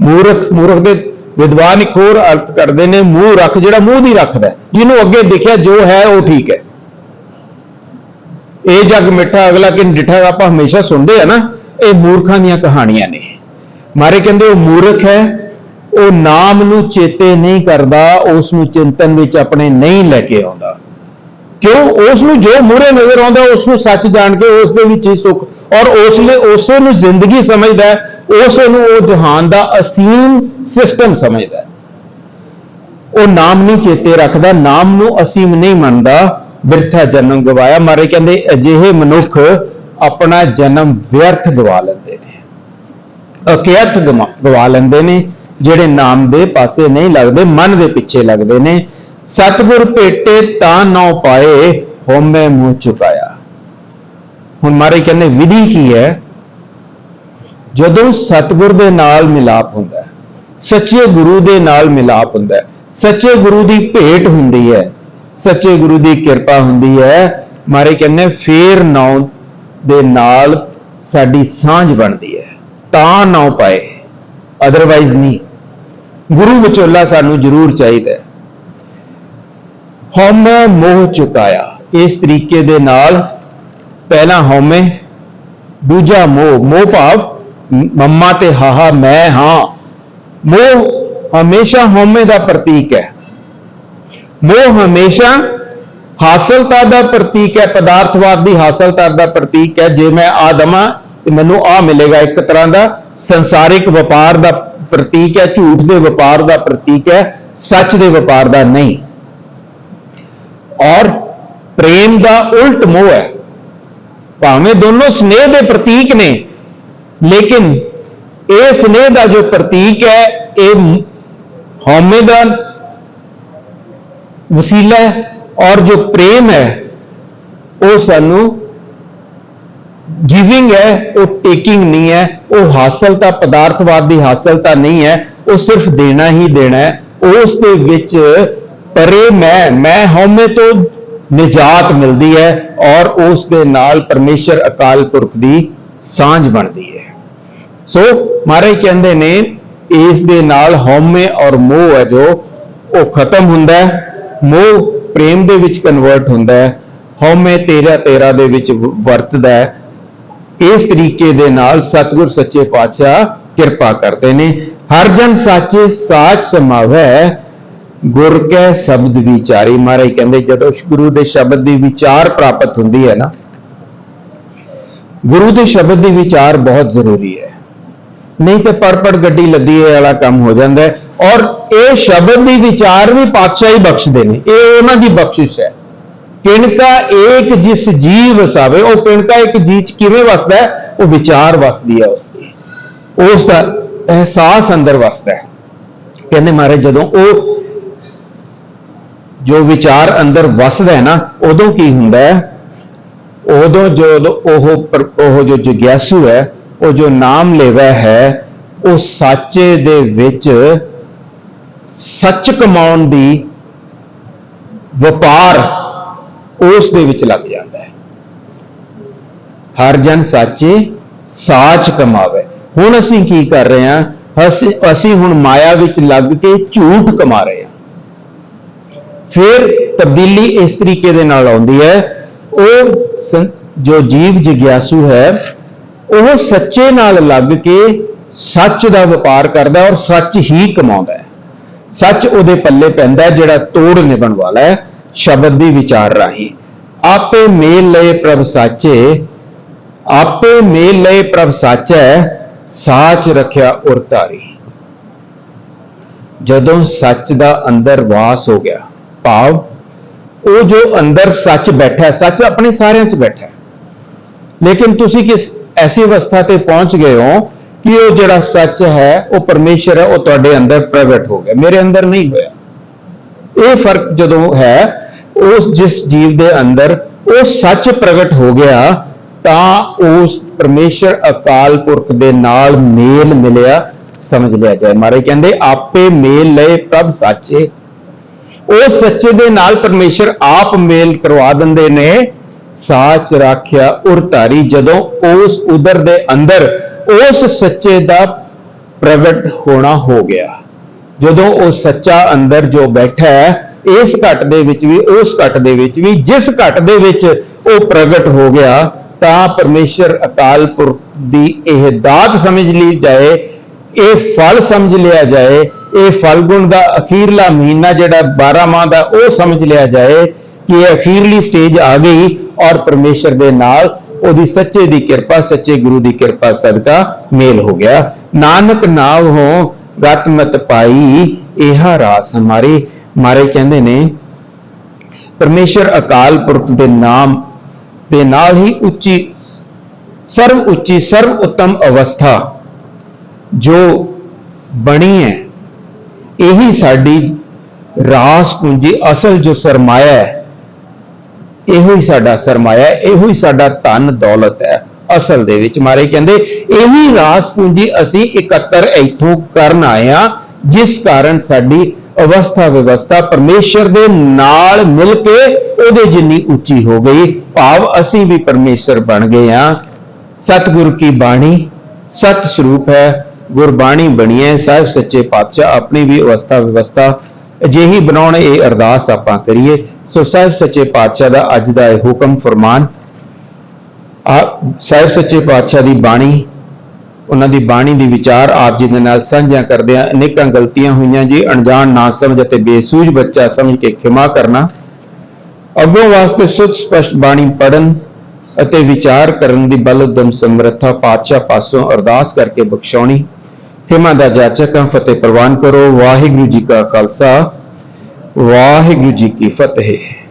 ਮੂਰਖ ਮੂਰਖ ਦੇ ਵਿਦਵਾਨ ਇੱਕ ਹੋਰ ਅਰਥ ਕਰਦੇ ਨੇ, ਮੂੰਹ ਰੱਖ, ਜਿਹੜਾ ਮੂੰਹ ਦੀ ਰੱਖਦਾ, ਜਿਹਨੂੰ ਅੱਗੇ ਦਿਖਿਆ ਜੋ ਹੈ ਉਹ ਠੀਕ ਹੈ। ਇਹ ਜੱਗ ਮਿੱਠਾ, ਅਗਲਾ ਕਿ ਡਿਠਾ ਆਪਾਂ ਹਮੇਸ਼ਾ ਸੁਣਦੇ ਆ ਨਾ, ਇਹ ਮੂਰਖਾਂ ਦੀਆਂ ਕਹਾਣੀਆਂ ਨੇ। ਮਾਰੇ ਕਹਿੰਦੇ, ਉਹ ਮੂਰਖ ਹੈ, ਉਹ ਨਾਮ ਨੂੰ ਚੇਤੇ ਨਹੀਂ ਕਰਦਾ, ਉਸ ਨੂੰ ਚਿੰਤਨ ਵਿੱਚ ਆਪਣੇ ਨਹੀਂ ਲੈ ਕੇ ਆਉਂਦਾ। ਕਿਉਂ? ਉਸ ਨੂੰ ਜੋ ਮੂਰੇ ਨਜ਼ਰ ਆਉਂਦਾ, ਉਸ ਨੂੰ ਸੱਚ ਜਾਣ ਕੇ ਉਸ ਦੇ ਵਿੱਚ ਹੀ ਸੁੱਖ, ਔਰ ਉਸ ਲਈ, ਉਸੇ ਨੂੰ ਜ਼ਿੰਦਗੀ ਸਮਝਦਾ ਉਸ ਨੂੰ ਉਹ ਜਹਾਨ ਦਾ ਅਸੀਮ ਸਿਸਟਮ ਸਮਝਦਾ ਹੈ। ਉਹ ਨਾਮ ਨਹੀਂ ਚੇਤੇ ਰੱਖਦਾ, ਨਾਮ ਨੂੰ ਅਸੀਮ ਨਹੀਂ ਮੰਨਦਾ। ਬਿਰਥਾ ਜਨਮ ਗਵਾਇਆ। ਮਾਰੇ ਕਹਿੰਦੇ, ਅਜਿਹੇ ਮਨੁੱਖ ਆਪਣਾ ਜਨਮ ਵਿਅਰਥ ਗਵਾ ਲੈਂਦੇ ਨੇ। ਅਕਿਅਤ ਗਵਾ ਲੈਂਦੇ ਨੇ, ਜਿਹੜੇ ਨਾਮ ਦੇ ਪਾਸੇ ਨਹੀਂ ਲੱਗਦੇ, ਮਨ ਦੇ ਪਿੱਛੇ ਲੱਗਦੇ ਨੇ। ਸਤਿਗੁਰ ਭੇਟੇ ਤਾਂ ਨੌ ਪਾਏ ਹੋਮੇ ਮੂੰਹ ਚੁਕਾਇਆ। ਹੁਣ ਮਾਰੇ ਕਹਿੰਦੇ, ਵਿਧੀ ਕੀ ਹੈ? ਜਦੋਂ ਸਤਿਗੁਰ ਦੇ ਨਾਲ ਮਿਲਾਪ ਹੁੰਦਾ ਹੈ, ਸੱਚੇ ਗੁਰੂ ਦੇ ਨਾਲ ਮਿਲਾਪ ਹੁੰਦਾ ਹੈ, ਸੱਚੇ ਗੁਰੂ ਦੀ ਭੇਟ ਹੁੰਦੀ ਹੈ, ਸੱਚੇ ਗੁਰੂ ਦੀ ਕਿਰਪਾ ਹੁੰਦੀ ਹੈ, ਮਾਰੇ ਕਹਿੰਦੇ ਫੇਰ ਨੌ ਦੇ ਨਾਲ ਸਾਡੀ ਸਾਂਝ ਬਣਦੀ ਹੈ, ਤਾਂ ਨੌ ਪਾਏ ਅਦਰਵਾਈਜ਼ ਨਹੀਂ। ਗੁਰੂ ਵਿਚੋਲਾ ਸਾਨੂੰ ਜ਼ਰੂਰ ਚਾਹੀਦਾ ਹੈ। ਹਉਮੈ ਮੋਹ ਚੁਕਾਇਆ, ਇਸ ਤਰੀਕੇ ਦੇ ਨਾਲ ਪਹਿਲਾ ਹਉਮੈ, ਦੂਜਾ ਮੋਹ ਮੋਹ ਭਾਵ ਮੰਮਾ ਤੇ ਹਾਹਾ, ਮੈਂ ਹਾਂ। ਮੋਹ ਹਮੇਸ਼ਾ ਹਉਮੈ ਦਾ ਪ੍ਰਤੀਕ ਹੈ। ਮੋਹ ਹਮੇਸ਼ਾ ਹਾਸਲਤਾ ਦਾ ਪ੍ਰਤੀਕ ਹੈ, ਪਦਾਰਥਵਾਦ ਦੀ ਹਾਸਲਤਾ ਦਾ ਪ੍ਰਤੀਕ ਹੈ। ਜੇ ਮੈਂ ਆ ਦਵਾਂ, ਤੇ ਮੈਨੂੰ ਆ ਮਿਲੇਗਾ ਇੱਕ ਤਰ੍ਹਾਂ ਦਾ ਸੰਸਾਰਿਕ ਵਪਾਰ ਦਾ ਪ੍ਰਤੀਕ ਹੈ, ਝੂਠ ਦੇ ਵਪਾਰ ਦਾ ਪ੍ਰਤੀਕ ਹੈ, ਸੱਚ ਦੇ ਵਪਾਰ ਦਾ ਨਹੀਂ। ਔਰ ਪ੍ਰੇਮ ਦਾ ਉਲਟ ਮੋਹ ਹੈ। ਭਾਵੇਂ ਦੋਨੋਂ ਸਨੇਹ ਦੇ ਪ੍ਰਤੀਕ ਨੇ ਲੇਕਿਨ ਇਹ ਸਨੇਹ ਦਾ ਜੋ ਪ੍ਰਤੀਕ ਹੈ, ਇਹ ਹਉਮੈ ਦਾ ਵਸੀਲਾ ਹੈ ਔਰ ਜੋ ਪ੍ਰੇਮ ਹੈ, ਉਹ ਸਾਨੂੰ ਗਿਵਿੰਗ ਹੈ, ਉਹ ਟੇਕਿੰਗ ਨਹੀਂ ਹੈ, ਉਹ ਹਾਸਲ ਤਾਂ ਪਦਾਰਥਵਾਦ ਦੀ ਹਾਸਲ ਤਾਂ ਨਹੀਂ ਹੈ, ਉਹ ਸਿਰਫ ਦੇਣਾ ਹੀ ਦੇਣਾ ਹੈ। ਉਸ ਦੇ ਵਿੱਚ ਪਰੇ ਮੈਂ ਮੈਂ ਹਉਮੈ ਤੋਂ ਨਿਜਾਤ ਮਿਲਦੀ ਹੈ ਔਰ ਉਸ ਦੇ ਨਾਲ ਪਰਮੇਸ਼ਰ ਅਕਾਲ ਪੁਰਖ ਦੀ ਸਾਂਝ ਬਣਦੀ ਹੈ। ਸੋ ਮਹਾਰਾਜ ਕਹਿੰਦੇ ਨੇ, ਇਸ ਦੇ ਨਾਲ ਹਉਮੈ ਔਰ ਮੋਹ ਹੈ ਜੋ ਉਹ ਖਤਮ ਹੁੰਦਾ ਹੈ, ਮੋਹ ਪ੍ਰੇਮ ਦੇ ਵਿੱਚ ਕਨਵਰਟ ਹੁੰਦਾ ਹੈ, ਹਉਮੈ ਤੇਰਾ ਤੇਰਾ ਦੇ ਵਿੱਚ ਵਰਤਦਾ ਹੈ। ਇਸ ਤਰੀਕੇ ਦੇ ਨਾਲ ਸਤਿਗੁਰ ਸੱਚੇ ਪਾਤਸ਼ਾਹ ਕਿਰਪਾ ਕਰਦੇ ਨੇ। ਹਰ ਜਨ ਸਾਚੇ ਸਾਚ ਸਮਾਵੈ, ਗੁਰ ਕੈ ਸ਼ਬਦ ਵਿਚਾਰੀ। ਮਹਾਰਾਜ ਕਹਿੰਦੇ, ਜਦੋਂ ਗੁਰੂ ਦੇ ਸ਼ਬਦ ਦੀ ਵਿਚਾਰ ਪ੍ਰਾਪਤ ਹੁੰਦੀ ਹੈ ਨਾ, ਗੁਰੂ ਦੇ ਸ਼ਬਦ ਦੀ ਵਿਚਾਰ ਬਹੁਤ ਜ਼ਰੂਰੀ ਹੈ। ਨਹੀਂ ਤੇ ਪਰਪੜ ਗੱਡੀ ਲੱਦੀ ਇਹ ਵਾਲਾ ਕੰਮ ਹੋ ਜਾਂਦਾ ਹੈ। ਔਰ ਇਹ ਸ਼ਬਦ ਦੀ ਵਿਚਾਰ ਵੀ ਪਾਤਸ਼ਾਹੀ ਬਖਸ਼ਦੇ ਨੇ। ਇਹ ਉਹਨਾਂ ਦੀ ਬਖਸ਼ਿਸ਼ ਹੈ। ਕਿਣਕਾ ਏਕ ਜਿਸ ਜੀਵ ਵਸਾਵੇ, ਉਹ ਕਿਣਕਾ ਇੱਕ ਜੀਵ ਚ ਕਿਵੇਂ ਵਸਦਾ ਹੈ? ਉਹ ਵਿਚਾਰ ਵਸਦੀ ਹੈ ਉਸ ਦੀ। ਉਸ ਦਾ ਅਹਿਸਾਸ ਅੰਦਰ ਵਸਦਾ ਹੈ। ਕਹਿੰਦੇ ਮਹਾਰਾਜ, ਜਦੋਂ ਉਹ ਜੋ ਵਿਚਾਰ ਅੰਦਰ ਵਸਦਾ ਹੈ ਨਾ, ਉਦੋਂ ਕੀ ਹੁੰਦਾ ਹੈ? ਉਦੋਂ ਜੋ ਉਹ ਉਹ ਜੋ ਜਿਗਿਆਸੂ ਹੈ ਉਹ ਜੋ ਨਾਮ ਲੈਵਾ ਹੈ, ਉਹ ਸੱਚੇ ਦੇ ਵਿੱਚ ਸੱਚ ਕਮਾਉਣ ਦੀ ਵਪਾਰ ਉਸ ਦੇ ਵਿੱਚ ਲੱਗ ਜਾਂਦਾ ਹੈ। ਹਰ ਜਨ ਸਾਚੇ ਸਾਚ ਕਮਾਵੇ। ਹੁਣ ਅਸੀਂ ਕੀ ਕਰ ਰਹੇ ਹਾਂ? ਅਸੀਂ ਅਸੀਂ ਹੁਣ ਮਾਇਆ ਵਿੱਚ ਲੱਗ ਕੇ ਝੂਠ ਕਮਾ ਰਹੇ ਹਾਂ। ਫਿਰ ਤਬਦੀਲੀ ਇਸ ਤਰੀਕੇ ਦੇ ਨਾਲ ਆਉਂਦੀ ਹੈ। ਉਹ ਜੋ ਜੀਵ ਜਿਗਿਆਸੂ ਹੈ ਉਹ ਸੱਚੇ ਨਾਲ ਲੱਗ ਕੇ ਸੱਚ ਦਾ ਵਪਾਰ ਕਰਦਾ ਔਰ ਸੱਚ ਹੀ ਕਮਾਉਂਦਾ ਹੈ। ਸੱਚ ਉਹਦੇ ਪੱਲੇ ਪੈਂਦਾ ਜਿਹੜਾ ਤੋੜ ਨਿਭਣ ਵਾਲਾ ਹੈ, ਸ਼ਬਦ ਦੀ ਵਿਚਾਰ ਰਾਹੀਂ। ਆਪੇ ਮੇਲ ਲਏ ਪ੍ਰਭ ਸਾਚੇ, ਆਪੇ ਮੇਲ ਲਏ ਪ੍ਰਭ ਸਾਚੈ, ਸਾਚ ਰੱਖਿਆ ਉਰ ਧਾਰੀ। ਜਦੋਂ ਸੱਚ ਦਾ ਅੰਦਰ ਵਾਸ ਹੋ ਗਿਆ, ਭਾਵ ਉਹ ਜੋ ਅੰਦਰ ਸੱਚ ਬੈਠਾ ਸੱਚ ਆਪਣੇ ਸਾਰਿਆਂ 'ਚ ਬੈਠਾ ਲੇਕਿਨ ਤੁਸੀਂ ਕਿਸ ਐਸੀ ਅਵਸਥਾ ਤੇ ਪਹੁੰਚ ਗਏ ਹੋ ਕਿ ਉਹ ਜਿਹੜਾ ਸੱਚ ਹੈ, ਉਹ ਪਰਮੇਸ਼ਰ ਹੈ, ਉਹ ਤੁਹਾਡੇ ਅੰਦਰ ਪ੍ਰਗਟ ਹੋ ਗਿਆ। ਮੇਰੇ ਅੰਦਰ ਨਹੀਂ ਹੋਇਆ। ਇਹ ਫ਼ਰਕ ਜਦੋਂ ਹੈ, ਉਸ ਜਿਸ ਜੀਵ ਦੇ ਅੰਦਰ ਉਹ ਸੱਚ ਪ੍ਰਗਟ ਹੋ ਗਿਆ, ਤਾਂ ਉਸ ਪਰਮੇਸ਼ਰ ਅਕਾਲ ਪੁਰਖ ਦੇ ਨਾਲ ਮੇਲ ਮਿਲਿਆ, ਸਮਝ ਲਿਆ ਜਾਏ। ਮਾਰੇ ਕਹਿੰਦੇ, ਆਪੇ ਮੇਲ ਲਏ ਪ੍ਰਭ ਸਾਚੇ। ਉਹ ਸੱਚੇ ਦੇ ਨਾਲ ਪਰਮੇਸ਼ਰ ਆਪ ਮੇਲ ਕਰਵਾ ਦਿੰਦੇ ਨੇ। ਸਾਚ ਰਾਖਿਆ ਉਰ ਧਾਰੀ, ਜਦੋਂ ਉਸ ਉਦਰ ਦੇ ਅੰਦਰ ਉਸ ਸੱਚੇ ਦਾ ਪ੍ਰਗਟ ਹੋਣਾ ਹੋ ਗਿਆ। ਜਦੋਂ ਉਹ ਸੱਚਾ ਅੰਦਰ ਜੋ ਬੈਠਾ ਹੈ, ਇਸ ਘਟ ਦੇ ਵਿੱਚ ਵੀ, ਉਸ ਘਟ ਦੇ ਵਿੱਚ ਵੀ, ਜਿਸ ਘਟ ਦੇ ਵਿੱਚ ਉਹ ਪ੍ਰਗਟ ਹੋ ਗਿਆ, ਤਾਂ ਪਰਮੇਸ਼ਰ ਅਕਾਲ ਪੁਰਖ ਦੀ ਇਹ ਦਾਤ ਸਮਝ ਲਈ ਜਾਏ, ਇਹ ਫਲ ਸਮਝ ਲਿਆ ਜਾਏ, ਇਹ ਫਲਗੁਣ ਦਾ ਅਖੀਰਲਾ ਮਹੀਨਾ ਜਿਹੜਾ 12 ਮਾਹ ਦਾ ਉਹ ਸਮਝ ਲਿਆ ਜਾਏ ਕਿ ਇਹ ਅਖੀਰਲੀ ਸਟੇਜ ਆ ਗਈ ਔਰ ਪਰਮੇਸ਼ਰ ਦੇ ਨਾਲ ਉਹਦੀ ਸੱਚੇ ਦੀ ਕਿਰਪਾ, ਸੱਚੇ ਗੁਰੂ ਦੀ ਕਿਰਪਾ ਸਦਕਾ ਮੇਲ ਹੋ ਗਿਆ। ਨਾਨਕ ਨਾਮ ਹੋ, ਰਤ ਮਤ ਪਾਈ ਇਹਾ ਰਾਸ ਹਮਾਰੇ ਮਾਰੇ ਕਹਿੰਦੇ ਨੇ, ਪਰਮੇਸ਼ਰ ਅਕਾਲ ਪੁਰਖ ਦੇ ਨਾਮ ਦੇ ਨਾਲ ਹੀ ਉੱਚੀ, ਸਰਵ ਉੱਚੀ, ਸਰਵ ਉੱਤਮ ਅਵਸਥਾ ਜੋ ਬਣੀ ਹੈ, ਇਹੀ ਸਾਡੀ ਰਾਸ ਪੂੰਜੀ ਅਸਲ ਜੋ ਸਰਮਾਇਆ ਹੈ। ਇਹੋ ਹੀ ਸਾਡਾ ਸਰਮਾਇਆ ਹੈ ਇਹੋ ਹੀ ਸਾਡਾ ਧਨ ਦੌਲਤ ਹੈ। ਅਸਲ ਦੇ ਵਿੱਚ ਮਾਰੇ ਕਹਿੰਦੇ, ਇਹੀ ਰਾਸ ਪੂੰਜੀ ਅਸੀਂ ਇਕੱਤਰ ਇੱਥੋਂ ਕਰਨ ਆਏ ਆ ਜਿਸ ਕਾਰਨ ਸਾਡੀ ਅਵਸਥਾ ਵਿਵਸਥਾ ਪਰਮੇਸ਼ਰ ਦੇ ਨਾਲ ਮਿਲ ਕੇ ਉਹਦੇ ਜਿੰਨੀ ਉੱਚੀ ਹੋ ਗਈ। ਭਾਵ ਅਸੀਂ ਵੀ ਪਰਮੇਸ਼ਰ ਬਣ ਗਏ ਆ ਸਤਿਗੁਰ ਕੀ ਬਾਣੀ? ਸਤ ਸਰੂਪ ਹੈ। ਗੁਰਬਾਣੀ ਬਣੀ ਹੈ। ਸਾਹਿਬ ਸੱਚੇ ਪਾਤਸ਼ਾਹ ਆਪਣੀ ਵੀ ਅਵਸਥਾ ਵਿਵਸਥਾ ਅਜਿਹੀ ਬਣਾਉਣ ਇਹ ਅਰਦਾਸ ਆਪਾਂ ਕਰੀਏ। ਸੋ ਸਾਹਿਬ ਸੱਚੇ ਪਾਤਸ਼ਾਹ ਦਾ ਅੱਜ ਦਾ ਇਹ ਹੁਕਮ ਫਰਮਾਨ, ਆ ਸਾਹਿਬ ਸੱਚੇ ਪਾਤਸ਼ਾਹ ਦੀ ਬਾਣੀ, ਉਹਨਾਂ ਦੀ ਬਾਣੀ ਦੀ ਵਿਚਾਰ ਆਪ ਜੀ ਦੇ ਨਾਲ ਸਾਂਝਾ ਕਰਦੇ ਆ ਅਨੇਕਾਂ ਗਲਤੀਆਂ ਹੋਈਆਂ ਜੀ, ਅਣਜਾਣ ਨਾ ਸਮਝ ਅਤੇ ਬੇਸੂਝ ਬੱਚਾ ਸਮਝ ਕੇ ਖਿਮਾ ਕਰਨਾ। ਅੱਗੋਂ ਵਾਸਤੇ ਸੁੱਚ ਸਪਸ਼ਟ ਬਾਣੀ ਪੜਨ ਅਤੇ ਵਿਚਾਰ ਕਰਨ ਦੀ ਬਲ ਉਦਮ ਸਮਰੱਥਾ ਪਾਤਸ਼ਾਹ ਪਾਸੋਂ ਅਰਦਾਸ ਕਰਕੇ ਬਖਸ਼ਾਉਣੀ। ਖਿਮਾ ਦਾ ਜਾਚਕਾਂ ਫਤਿਹ ਪ੍ਰਵਾਨ ਕਰੋ। ਵਾਹਿਗੁਰੂ ਜੀ ਕਾ ਖਾਲਸਾ। ਵਾਹਿਗੁਰੂ ਜੀ ਕੀ ਫਤਿਹ।